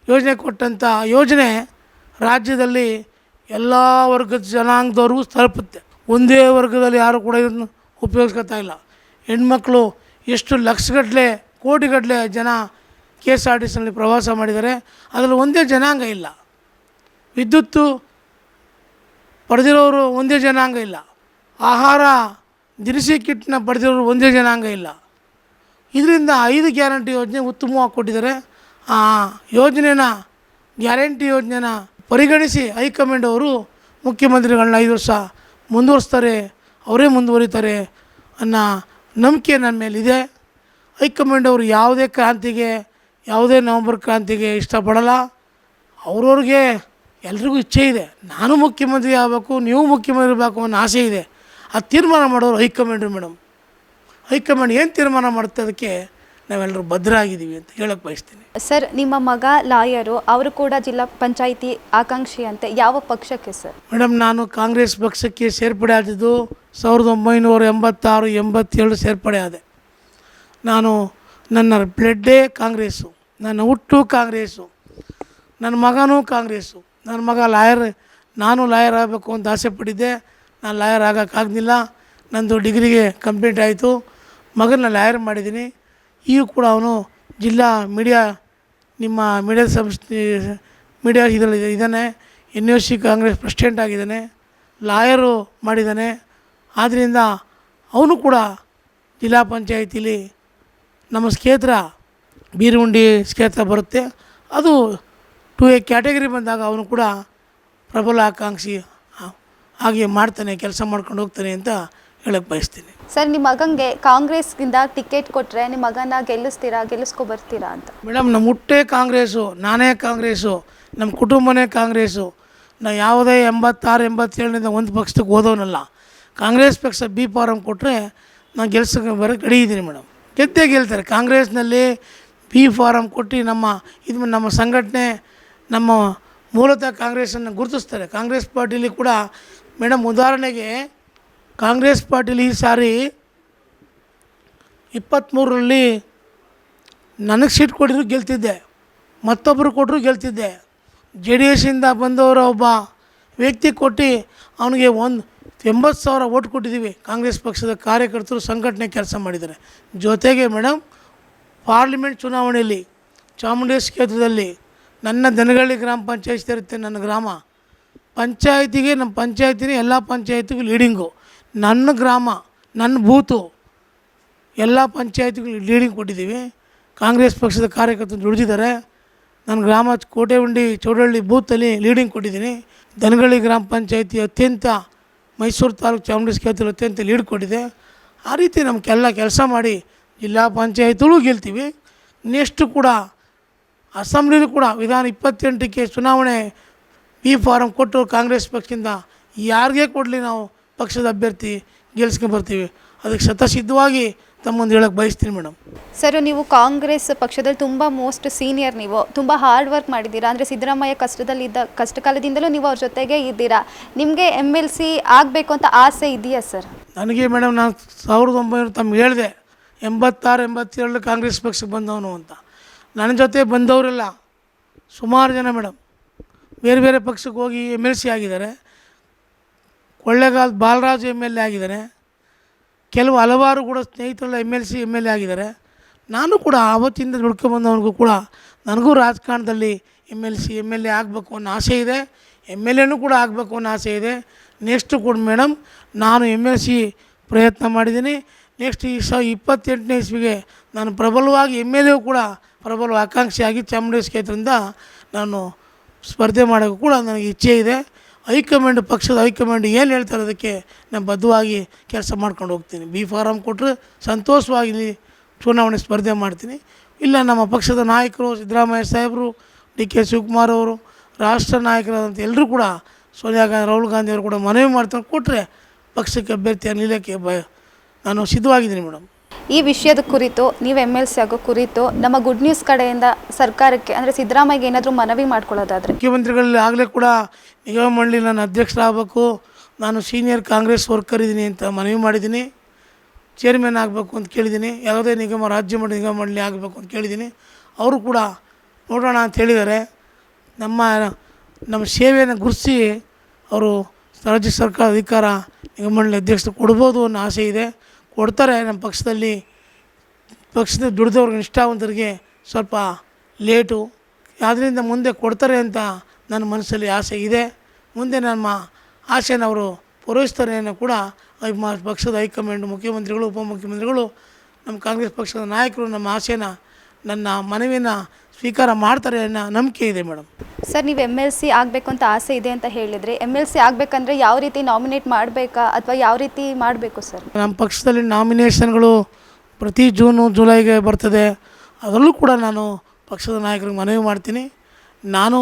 ಯೋಜನೆ ಕೊಟ್ಟಂಥ ಯೋಜನೆ ರಾಜ್ಯದಲ್ಲಿ ಎಲ್ಲ ವರ್ಗದ ಜನಾಂಗದವ್ರಿಗೂ ತಲುಪುತ್ತೆ. ಒಂದೇ ವರ್ಗದಲ್ಲಿ ಯಾರು ಕೂಡ ಇದನ್ನು ಉಪಯೋಗಿಸ್ಕೊತಾ ಇಲ್ಲ. ಹೆಣ್ಮಕ್ಳು ಎಷ್ಟು ಲಕ್ಷಗಟ್ಟಲೆ ಕೋಟಿಗಟ್ಟಲೆ ಜನ ಕೆ ಎಸ್ ಆರ್ ಟಿ ಸಿನಲ್ಲಿ ಪ್ರವಾಸ ಮಾಡಿದ್ದಾರೆ. ಅದರಲ್ಲಿ ಒಂದೇ ಜನಾಂಗ ಇಲ್ಲ. ವಿದ್ಯುತ್ತು ಪಡೆದಿರೋರು ಒಂದೇ ಜನಾಂಗ ಇಲ್ಲ. ಆಹಾರ, ದಿನಸಿ ಕಿಟ್ನ ಪಡೆದಿರೋರು ಒಂದೇ ಜನಾಂಗ ಇಲ್ಲ. ಇದರಿಂದ ಐದು ಗ್ಯಾರಂಟಿ ಯೋಜನೆ ಉತ್ತಮವಾಗಿ ಕೊಟ್ಟಿದ್ದಾರೆ. ಆ ಯೋಜನೆನ, ಗ್ಯಾರಂಟಿ ಯೋಜನೆನ ಪರಿಗಣಿಸಿ ಹೈಕಮಾಂಡ್ ಅವರು ಮುಖ್ಯಮಂತ್ರಿಗಳನ್ನ ಐದು ವರ್ಷ ಮುಂದುವರಿಸ್ತಾರೆ, ಅವರೇ ಮುಂದುವರಿತಾರೆ ಅನ್ನೋ ನಂಬಿಕೆ ನನ್ನ ಮೇಲಿದೆ. ಹೈಕಮಾಂಡ್ ಅವರು ಯಾವುದೇ ಕ್ರಾಂತಿಗೆ, ಯಾವುದೇ ನವಂಬರ್ ಕ್ರಾಂತಿಗೆ ಇಷ್ಟಪಡಲ್ಲ. ಅವ್ರವ್ರಿಗೆ ಎಲ್ರಿಗೂ ಇಚ್ಛೆ ಇದೆ. ನಾನು ಮುಖ್ಯಮಂತ್ರಿ ಆಗಬೇಕು, ನೀವು ಮುಖ್ಯಮಂತ್ರಿ ಆಗಬೇಕು ಅನ್ನೋ ಆಸೆ ಇದೆ. ಆ ತೀರ್ಮಾನ ಮಾಡೋರು ಹೈಕಮಾಂಡ್ರಿ ಮೇಡಮ್. ಹೈಕಮಾಂಡ್ ಏನು ತೀರ್ಮಾನ ಮಾಡುತ್ತೆ ಅದಕ್ಕೆ ನಾವೆಲ್ಲರೂ ಭದ್ರಾಗಿದ್ದೀವಿ ಅಂತ ಹೇಳಕ್ಕೆ ಬಯಸ್ತೀನಿ. ಸರ್ ನಿಮ್ಮ ಮಗ ಲಾಯರು ಅವರು ಕೂಡ ಜಿಲ್ಲಾ ಪಂಚಾಯಿತಿ ಆಕಾಂಕ್ಷಿ ಅಂತ ಯಾವ ಪಕ್ಷಕ್ಕೆ ಸರ್? ಮೇಡಮ್ ನಾನು ಕಾಂಗ್ರೆಸ್ ಪಕ್ಷಕ್ಕೆ ಸೇರ್ಪಡೆ ಆದಿದ್ದು ಸಾವಿರದ ಒಂಬೈನೂರ ಎಂಬತ್ತಾರು ಎಂಬತ್ತೇಳು ಸೇರ್ಪಡೆ ಆದೆ. ನಾನು ನನ್ನ ಬ್ಲಡ್ಡೇ ಕಾಂಗ್ರೆಸ್ಸು ನನ್ನ ಹುಟ್ಟು ಕಾಂಗ್ರೆಸ್ಸು ನನ್ನ ಮಗನೂ ಕಾಂಗ್ರೆಸ್ಸು ನನ್ನ ಮಗ ಲಾಯರ್ ನಾನು ಲಾಯರ್ ಆಗಬೇಕು ಅಂತ ಆಸೆ ಪಟ್ಟಿದ್ದೆ. ನಾನು ಲಾಯರ್ ಆಗೋಕ್ಕಾಗಲಿಲ್ಲ ನಂದು ಡಿಗ್ರಿಗೆ ಕಂಪ್ಲೀಟ್ ಆಯಿತು. ಮಗನ ಲಾಯರ್ ಮಾಡಿದ್ದೀನಿ. ಈಗ ಕೂಡ ಅವನು ಜಿಲ್ಲಾ ಮೀಡಿಯಾ, ನಿಮ್ಮ ಮೀಡಿಯಾ ಸಂಸ್ಥೆ, ಮೀಡಿಯಾ ಇದರಲ್ಲಿ ಇದ್ದಾನೆ. N U C Congress president ಆಗಿದ್ದಾನೆ. ಲಾಯರು ಮಾಡಿದ್ದಾನೆ. ಆದ್ದರಿಂದ ಅವನು ಕೂಡ ಜಿಲ್ಲಾ ಪಂಚಾಯತಿಲಿ ನಮ್ಮ ಕ್ಷೇತ್ರ ಬೀರುಂಡಿ ಕ್ಷೇತ್ರ ಬರುತ್ತೆ. ಅದು ಟು ಎ ಕ್ಯಾಟಗರಿ ಬಂದಾಗ ಅವನು ಕೂಡ ಪ್ರಬಲ ಆಕಾಂಕ್ಷಿ ಹಾಗೆ ಮಾಡ್ತಾನೆ ಕೆಲಸ ಮಾಡ್ಕೊಂಡು ಹೋಗ್ತಾನೆ ಅಂತ ಹೇಳಕ್ಕೆ ಬಯಸ್ತೀನಿ. ಸರ್ ನಿಮ್ಮ ಮಗಂಗೆ ಕಾಂಗ್ರೆಸ್ಗಿಂದ ಟಿಕೆಟ್ ಕೊಟ್ಟರೆ ನಿಮ್ಮ ಮಗನ ಗೆಲ್ಲಿಸ್ತೀರಾ ಗೆಲ್ಲಿಸ್ಕೊ ಬರ್ತೀರಾ ಅಂತ? ಮೇಡಮ್ ನಮ್ಮ ಹುಟ್ಟೇ ಕಾಂಗ್ರೆಸ್ಸು ನಾನೇ ಕಾಂಗ್ರೆಸ್ಸು ನಮ್ಮ ಕುಟುಂಬನೇ ಕಾಂಗ್ರೆಸ್ಸು. ನಾ ಯಾವುದೇ ಎಂಬತ್ತಾರು ಎಂಬತ್ತೇಳರಿಂದ ಒಂದು ಪಕ್ಷಕ್ಕೆ ಓದೋನಲ್ಲ ಕಾಂಗ್ರೆಸ್ ಪಕ್ಷ ಬಿ ಫಾರಮ್ ಕೊಟ್ಟರೆ ನಾನು ಗೆಲ್ಸಕ್ಕೆ ಬರೋಕ್ಕೆ ರೆಡಿ ಇದ್ದೀನಿ ಮೇಡಮ್. ಗೆದ್ದೇ ಗೆಲ್ತಾರೆ. ಕಾಂಗ್ರೆಸ್ನಲ್ಲಿ ಬಿ ಫಾರಮ್ ಕೊಟ್ಟು ನಮ್ಮ ಇದು ನಮ್ಮ ಸಂಘಟನೆ ನಮ್ಮ ಮೂಲತಃ ಕಾಂಗ್ರೆಸನ್ನು ಗುರುತಿಸ್ತಾರೆ. ಕಾಂಗ್ರೆಸ್ ಪಾರ್ಟಿಲಿ ಕೂಡ ಮೇಡಮ್, ಉದಾಹರಣೆಗೆ ಕಾಂಗ್ರೆಸ್ ಪಾರ್ಟಿಲಿ ಈ ಸಾರಿ ಇಪ್ಪತ್ತ್ಮೂರರಲ್ಲಿ ನನಗೆ ಸೀಟ್ ಕೊಟ್ಟಿದ್ರು ಗೆಲ್ತಿದ್ದೆ ಮತ್ತೊಬ್ಬರು ಕೊಟ್ಟರು ಗೆಲ್ತಿದ್ದೆ. ಜೆ ಡಿ ಎಸ್ಸಿಂದ ಬಂದವರ ಒಬ್ಬ ವ್ಯಕ್ತಿ ಕೊಟ್ಟು ಅವನಿಗೆ ಒಂದು ಎಂಬತ್ತು ಸಾವಿರ ಓಟ್ ಕೊಟ್ಟಿದ್ದೀವಿ. ಕಾಂಗ್ರೆಸ್ ಪಕ್ಷದ ಕಾರ್ಯಕರ್ತರು ಸಂಘಟನೆ ಕೆಲಸ ಮಾಡಿದ್ದಾರೆ. ಜೊತೆಗೆ ಮೇಡಮ್, ಪಾರ್ಲಿಮೆಂಟ್ ಚುನಾವಣೆಯಲ್ಲಿ ಚಾಮುಂಡೇಶ್ವರಿ ಕ್ಷೇತ್ರದಲ್ಲಿ ನನ್ನ ದನಗಳ್ಳಿ ಗ್ರಾಮ ಪಂಚಾಯತ್ ಇರುತ್ತೆ ನನ್ನ ಗ್ರಾಮ ಪಂಚಾಯತಿಗೆ, ನಮ್ಮ ಪಂಚಾಯತಿನೇ ಎಲ್ಲ ಪಂಚಾಯತಿಗೂ ಲೀಡಿಂಗು ನನ್ನ ಗ್ರಾಮ, ನನ್ನ ಬೂತು ಎಲ್ಲ ಪಂಚಾಯತಿಗಳು ಲೀಡಿಂಗ್ ಕೊಟ್ಟಿದ್ದೀವಿ. ಕಾಂಗ್ರೆಸ್ ಪಕ್ಷದ ಕಾರ್ಯಕರ್ತರು ದುಡಿದಿದ್ದಾರೆ. ನನ್ನ ಗ್ರಾಮ ಕೋಟೆಹುಂಡಿ ಚೌಡಹಳ್ಳಿ ಬೂತಲ್ಲಿ ಲೀಡಿಂಗ್ ಕೊಟ್ಟಿದ್ದೀನಿ. ದನಗಳ್ಳಿ ಗ್ರಾಮ ಪಂಚಾಯತಿ ಅತ್ಯಂತ, ಮೈಸೂರು ತಾಲೂಕು ಚಾಮುಂಡಿ ಕ್ಷೇತ್ರ ಅತ್ಯಂತ ಲೀಡ್ ಕೊಟ್ಟಿದೆ. ಆ ರೀತಿ ನಮಗೆಲ್ಲ ಕೆಲಸ ಮಾಡಿ ಜಿಲ್ಲಾ ಪಂಚಾಯತ್ಗಳು ಗೆಲ್ತೀವಿ. ನೆಕ್ಸ್ಟ್ ಕೂಡ ಅಸೆಂಬ್ಲಿಲೂ ಕೂಡ ವಿಧಾನ ಇಪ್ಪತ್ತೆಂಟಕ್ಕೆ ಚುನಾವಣೆ ಬಿ ಫಾರಂ ಕೊಟ್ಟು ಕಾಂಗ್ರೆಸ್ ಪಕ್ಷದಿಂದ ಯಾರಿಗೆ ಕೊಡಲಿ ನಾವು ಪಕ್ಷದ ಅಭ್ಯರ್ಥಿ ಗೆಲ್ಸ್ಕೊಂಡು ಬರ್ತೀವಿ? ಅದಕ್ಕೆ ಶತಸಿದ್ಧವಾಗಿ ತಮ್ಮೊಂದು ಹೇಳಕ್ಕೆ ಬಯಸ್ತೀನಿ ಮೇಡಮ್. ಸರ್ ನೀವು ಕಾಂಗ್ರೆಸ್ ಪಕ್ಷದಲ್ಲಿ ತುಂಬ ಮೋಸ್ಟ್ ಸೀನಿಯರ್ ನೀವು. ತುಂಬ ಹಾರ್ಡ್ ವರ್ಕ್ ಮಾಡಿದ್ದೀರಾ? ಅಂದರೆ ಸಿದ್ದರಾಮಯ್ಯ ಕಷ್ಟದಲ್ಲಿದ್ದ ಕಷ್ಟ ಕಾಲದಿಂದಲೂ ನೀವು ಅವ್ರ ಜೊತೆಗೆ ಇದ್ದೀರಾ? ನಿಮಗೆ ಎಂ ಎಲ್ ಸಿ ಆಗಬೇಕು ಅಂತ ಆಸೆ ಇದೆಯಾ ಸರ್? ನನಗೆ ಮೇಡಮ್ ನಾನು ಸಾವಿರದ ಒಂಬೈನೂರ ತಮ್ಗೆ ಹೇಳಿದೆ ಎಂಬತ್ತಾರು ಎಂಬತ್ತೇಳು ಕಾಂಗ್ರೆಸ್ ಪಕ್ಷಕ್ಕೆ ಬಂದವನು ಅಂತ. ನನ್ನ ಜೊತೆ ಬಂದವರೆಲ್ಲ ಸುಮಾರು ಜನ ಮೇಡಮ್. ಬೇರೆ ಬೇರೆ ಪಕ್ಷಕ್ಕೆ ಹೋಗಿ ಎಂ ಎಲ್ ಸಿ ಆಗಿದ್ದಾರೆ. ಕೊಳ್ಳೇಗಾಲದ ಬಾಲರಾಜ್ ಎಂ ಎಲ್ ಎ ಆಗಿದ್ದಾರೆ. ಕೆಲವು ಹಲವಾರು ಕೂಡ ಸ್ನೇಹಿತರೆಲ್ಲ M L C, M L A ಆಗಿದ್ದಾರೆ. ನಾನು ಕೂಡ ಆವತ್ತಿಂದ ದುಡ್ಕೊಂಬಂದವನಿಗೂ ಕೂಡ ನನಗೂ ರಾಜಕಾರಣದಲ್ಲಿ M L C, M L A ಆಗಬೇಕು ಅನ್ನೋ ಆಸೆ ಇದೆ. ಎಂ ಎಲ್ ಎನೂ ಕೂಡ ಆಗಬೇಕು ಅನ್ನೋ ಆಸೆ ಇದೆ. ನೆಕ್ಸ್ಟು ಕೂಡ ಮೇಡಮ್ ನಾನು ಎಂ ಎಲ್ ಸಿ ಪ್ರಯತ್ನ ಮಾಡಿದ್ದೀನಿ. ನೆಕ್ಸ್ಟ್ ಈ ಸ ಇಪ್ಪತ್ತೆಂಟನೇ ಇಸ್ವಿಗೆ ನಾನು ಪ್ರಬಲವಾಗಿ ಎಂ ಎಲ್ ಎ ಕೂಡ ಪ್ರಬಲ ಆಕಾಂಕ್ಷಿಯಾಗಿ ಚಾಮುಂಡೇಶ್ವರಿ ಕ್ಷೇತ್ರದಿಂದ ನಾನು ಸ್ಪರ್ಧೆ ಮಾಡೋಕ್ಕೂ ಕೂಡ ನನಗೆ ಇಚ್ಛೆ ಇದೆ. ಹೈಕಮಾಂಡ್, ಪಕ್ಷದ ಹೈಕಮಾಂಡ್ ಏನು ಹೇಳ್ತಾರೆ ಅದಕ್ಕೆ ನಾನು ಬದ್ಧವಾಗಿ ಕೆಲಸ ಮಾಡ್ಕೊಂಡು ಹೋಗ್ತೀನಿ. ಬಿ ಫಾರಮ್ ಕೊಟ್ಟರೆ ಸಂತೋಷವಾಗಿ ಚುನಾವಣೆ ಸ್ಪರ್ಧೆ ಮಾಡ್ತೀನಿ. ಇಲ್ಲ ನಮ್ಮ ಪಕ್ಷದ ನಾಯಕರು ಸಿದ್ದರಾಮಯ್ಯ ಸಾಹೇಬರು, ಡಿ ಕೆ ಶಿವಕುಮಾರ್ ಅವರು, ರಾಷ್ಟ್ರ ನಾಯಕರಾದಂಥ ಎಲ್ಲರೂ ಕೂಡ ಸೋನಿಯಾ ಗಾಂಧಿ, ರಾಹುಲ್ ಗಾಂಧಿ ಅವರು ಕೂಡ ಮನವಿ ಮಾಡ್ತಾರೆ. ಕೊಟ್ಟರೆ ಪಕ್ಷಕ್ಕೆ ಅಭ್ಯರ್ಥಿಯನ್ನು ನಿಲ್ಲಕ್ಕೆ ಬ ನಾನು ಸಿದ್ಧವಾಗಿದ್ದೀನಿ ಮೇಡಮ್. ಈ ವಿಷಯದ ಕುರಿತು, ನೀವು ಎಂ ಎಲ್ ಸಿ ಆಗೋ ಕುರಿತು ನಮ್ಮ ಗುಡ್ ನ್ಯೂಸ್ ಕಡೆಯಿಂದ ಸರ್ಕಾರಕ್ಕೆ, ಅಂದರೆ ಸಿದ್ದರಾಮಯ್ಯಗೆ ಏನಾದರೂ ಮನವಿ ಮಾಡ್ಕೊಳ್ಳೋದಾದರೆ? ಮುಖ್ಯಮಂತ್ರಿಗಳಲ್ಲಿ ಆಗಲೇ ಕೂಡ ನಿಗಮ ಮಂಡಳಿ ನಾನು ಅಧ್ಯಕ್ಷರಾಗಬೇಕು ನಾನು ಸೀನಿಯರ್ ಕಾಂಗ್ರೆಸ್ ವರ್ಕರ್ ಇದ್ದೀನಿ ಅಂತ ಮನವಿ ಮಾಡಿದ್ದೀನಿ. ಚೇರ್ಮನ್ ಆಗಬೇಕು ಅಂತ ಕೇಳಿದ್ದೀನಿ. ಯಾವುದೇ ನಿಗಮ, ರಾಜ್ಯ ಮಟ್ಟ ನಿಗಮ ಮಂಡಳಿ ಆಗಬೇಕು ಅಂತ ಕೇಳಿದ್ದೀನಿ. ಅವರು ಕೂಡ, ನೋಡೋಣ ಅಂತ ಹೇಳಿದ್ದಾರೆ. ನಮ್ಮ ನಮ್ಮ ಸೇವೆಯನ್ನು ಗುರುತಿಸಿ ಅವರು ರಾಜ್ಯ ಸರ್ಕಾರ, ಅಧಿಕಾರ ನಿಗಮ ಮಂಡಳಿ ಅಧ್ಯಕ್ಷರು ಕೊಡ್ಬೋದು ಅನ್ನೋ ಆಸೆ ಇದೆ. ಕೊಡ್ತಾರೆ ನಮ್ಮ ಪಕ್ಷದಲ್ಲಿ. ಪಕ್ಷದ ದುಡಿದವ್ರಿಗೆ ನಿಷ್ಠಾವಂತರಿಗೆ ಸ್ವಲ್ಪ ಲೇಟು. ಆದ್ದರಿಂದ ಮುಂದೆ ಕೊಡ್ತಾರೆ ಅಂತ ನನ್ನ ಮನಸ್ಸಲ್ಲಿ ಆಸೆ ಇದೆ. ಮುಂದೆ ನಮ್ಮ ಆಸೆನ ಅವರು ಪೂರೈಸ್ತಾರೆ ಅನ್ನೋ ಕೂಡ ಪಕ್ಷದ ಹೈಕಮಾಂಡ್ ಮುಖ್ಯಮಂತ್ರಿಗಳು, ಉಪಮುಖ್ಯಮಂತ್ರಿಗಳು, ನಮ್ಮ ಕಾಂಗ್ರೆಸ್ ಪಕ್ಷದ ನಾಯಕರು ನಮ್ಮ ಆಸೆನ ನನ್ನ ಮನವಿನ ಸ್ವೀಕಾರ ಮಾಡ್ತಾರೆ ಅನ್ನೋ ನಂಬಿಕೆ ಇದೆ ಮೇಡಮ್. ಸರ್ ನೀವು ಎಂ ಎಲ್ ಸಿ ಆಗಬೇಕು ಅಂತ ಆಸೆ ಇದೆ ಅಂತ ಹೇಳಿದರೆ ಎಂ ಎಲ್ ಸಿ ಆಗಬೇಕಂದ್ರೆ ಯಾವ ರೀತಿ ನಾಮಿನೇಟ್ ಮಾಡಬೇಕಾ ಅಥವಾ ಯಾವ ರೀತಿ ಮಾಡಬೇಕು ಸರ್? ನಮ್ಮ ಪಕ್ಷದಲ್ಲಿ ನಾಮಿನೇಷನ್ಗಳು ಪ್ರತಿ ಜೂನು ಜುಲೈಗೆ ಬರ್ತದೆ. ಅದರಲ್ಲೂ ಕೂಡ ನಾನು ಪಕ್ಷದ ನಾಯಕರಿಗೆ ಮನವಿ ಮಾಡ್ತೀನಿ. ನಾನು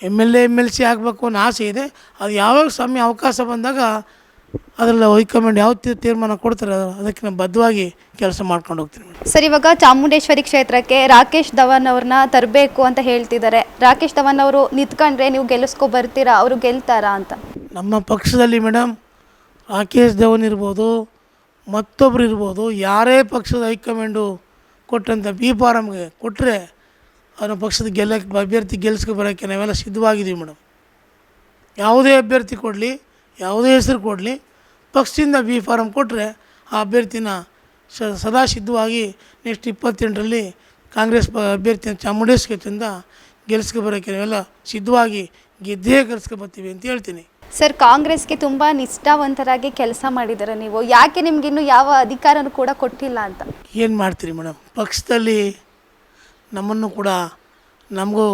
M L A M L C ಆಗಬೇಕು ಅನ್ನೋ ಆಸೆ ಇದೆ. ಅದು ಯಾವಾಗ ಸಮಯ ಅವಕಾಶ ಬಂದಾಗ ಅದರಲ್ಲಿ ಹೈಕಮಾಂಡ್ ಯಾವ ತೀರ್ಮಾನ ಕೊಡ್ತಾರೆ ಅದಕ್ಕೆ ನಾವು ಬದ್ಧವಾಗಿ ಕೆಲಸ ಮಾಡ್ಕೊಂಡು ಹೋಗ್ತೀನಿ ಸರ್ ಇವಾಗ ಚಾಮುಂಡೇಶ್ವರಿ ಕ್ಷೇತ್ರಕ್ಕೆ ರಾಕೇಶ್ ಧವನ್ ಅವ್ರನ್ನ ತರಬೇಕು ಅಂತ ಹೇಳ್ತಿದ್ದಾರೆ. ರಾಕೇಶ್ ಧವನ್ ಅವರು ನಿಂತ್ಕೊಂಡ್ರೆ ನೀವು ಗೆಲ್ಲಿಸ್ಕೊ ಬರ್ತೀರಾ? ಅವರು ಗೆಲ್ತಾರಾ ಅಂತ. ನಮ್ಮ ಪಕ್ಷದಲ್ಲಿ ಮೇಡಮ್ ರಾಕೇಶ್ ಧವನ್ ಇರ್ಬೋದು ಮತ್ತೊಬ್ಬರು ಇರ್ಬೋದು ಯಾರೇ ಪಕ್ಷದ ಹೈಕಮಾಂಡು ಕೊಟ್ಟಂಥ ಬಿ ಫಾರಮ್ಗೆ ಕೊಟ್ಟರೆ ಅವರ ಪಕ್ಷದ ಗೆಲ್ಲಕ್ಕೆ ಅಭ್ಯರ್ಥಿ ಗೆಲ್ಲಿಸ್ಕೊ ಬರೋಕ್ಕೆ ನಾವೆಲ್ಲ ಸಿದ್ಧವಾಗಿದ್ದೀವಿ ಮೇಡಮ್ ಯಾವುದೇ ಅಭ್ಯರ್ಥಿ ಕೊಡಲಿ ಯಾವುದೇ ಹೆಸರು ಕೊಡಲಿ. ಪಕ್ಷದಿಂದ ಬಿ ಫಾರಮ್ ಕೊಟ್ಟರೆ ಆ ಅಭ್ಯರ್ಥಿನ ಸ ಸದಾ ಸಿದ್ಧವಾಗಿ ನೆಕ್ಸ್ಟ್ ಇಪ್ಪತ್ತೆಂಟರಲ್ಲಿ ಕಾಂಗ್ರೆಸ್ ಪ ಅಭ್ಯರ್ಥಿನ ಚಾಮುಂಡೇಶ್ವರಿಂದ ಕ್ಷೇತ್ರದಿಂದ ಗೆಲ್ಸ್ಕೊ ಬರೋಕ್ಕೆ ನಾವೆಲ್ಲ ಸಿದ್ಧವಾಗಿ ಗೆದ್ದೇ ಬರ್ತೀವಿ ಅಂತ ಹೇಳ್ತೀನಿ. ಸರ್ ಕಾಂಗ್ರೆಸ್ಗೆ ತುಂಬ ನಿಷ್ಠಾವಂತರಾಗಿ ಕೆಲಸ ಮಾಡಿದ್ದಾರೆ ನೀವು. ಯಾಕೆ ನಿಮಗಿನ್ನೂ ಯಾವ ಅಧಿಕಾರನೂ ಕೂಡ ಕೊಟ್ಟಿಲ್ಲ ಅಂತ? ಏನು ಮಾಡ್ತೀರಿ ಮೇಡಮ್ ಪಕ್ಷದಲ್ಲಿ ನಮ್ಮನ್ನು ಕೂಡ ನಮಗೂ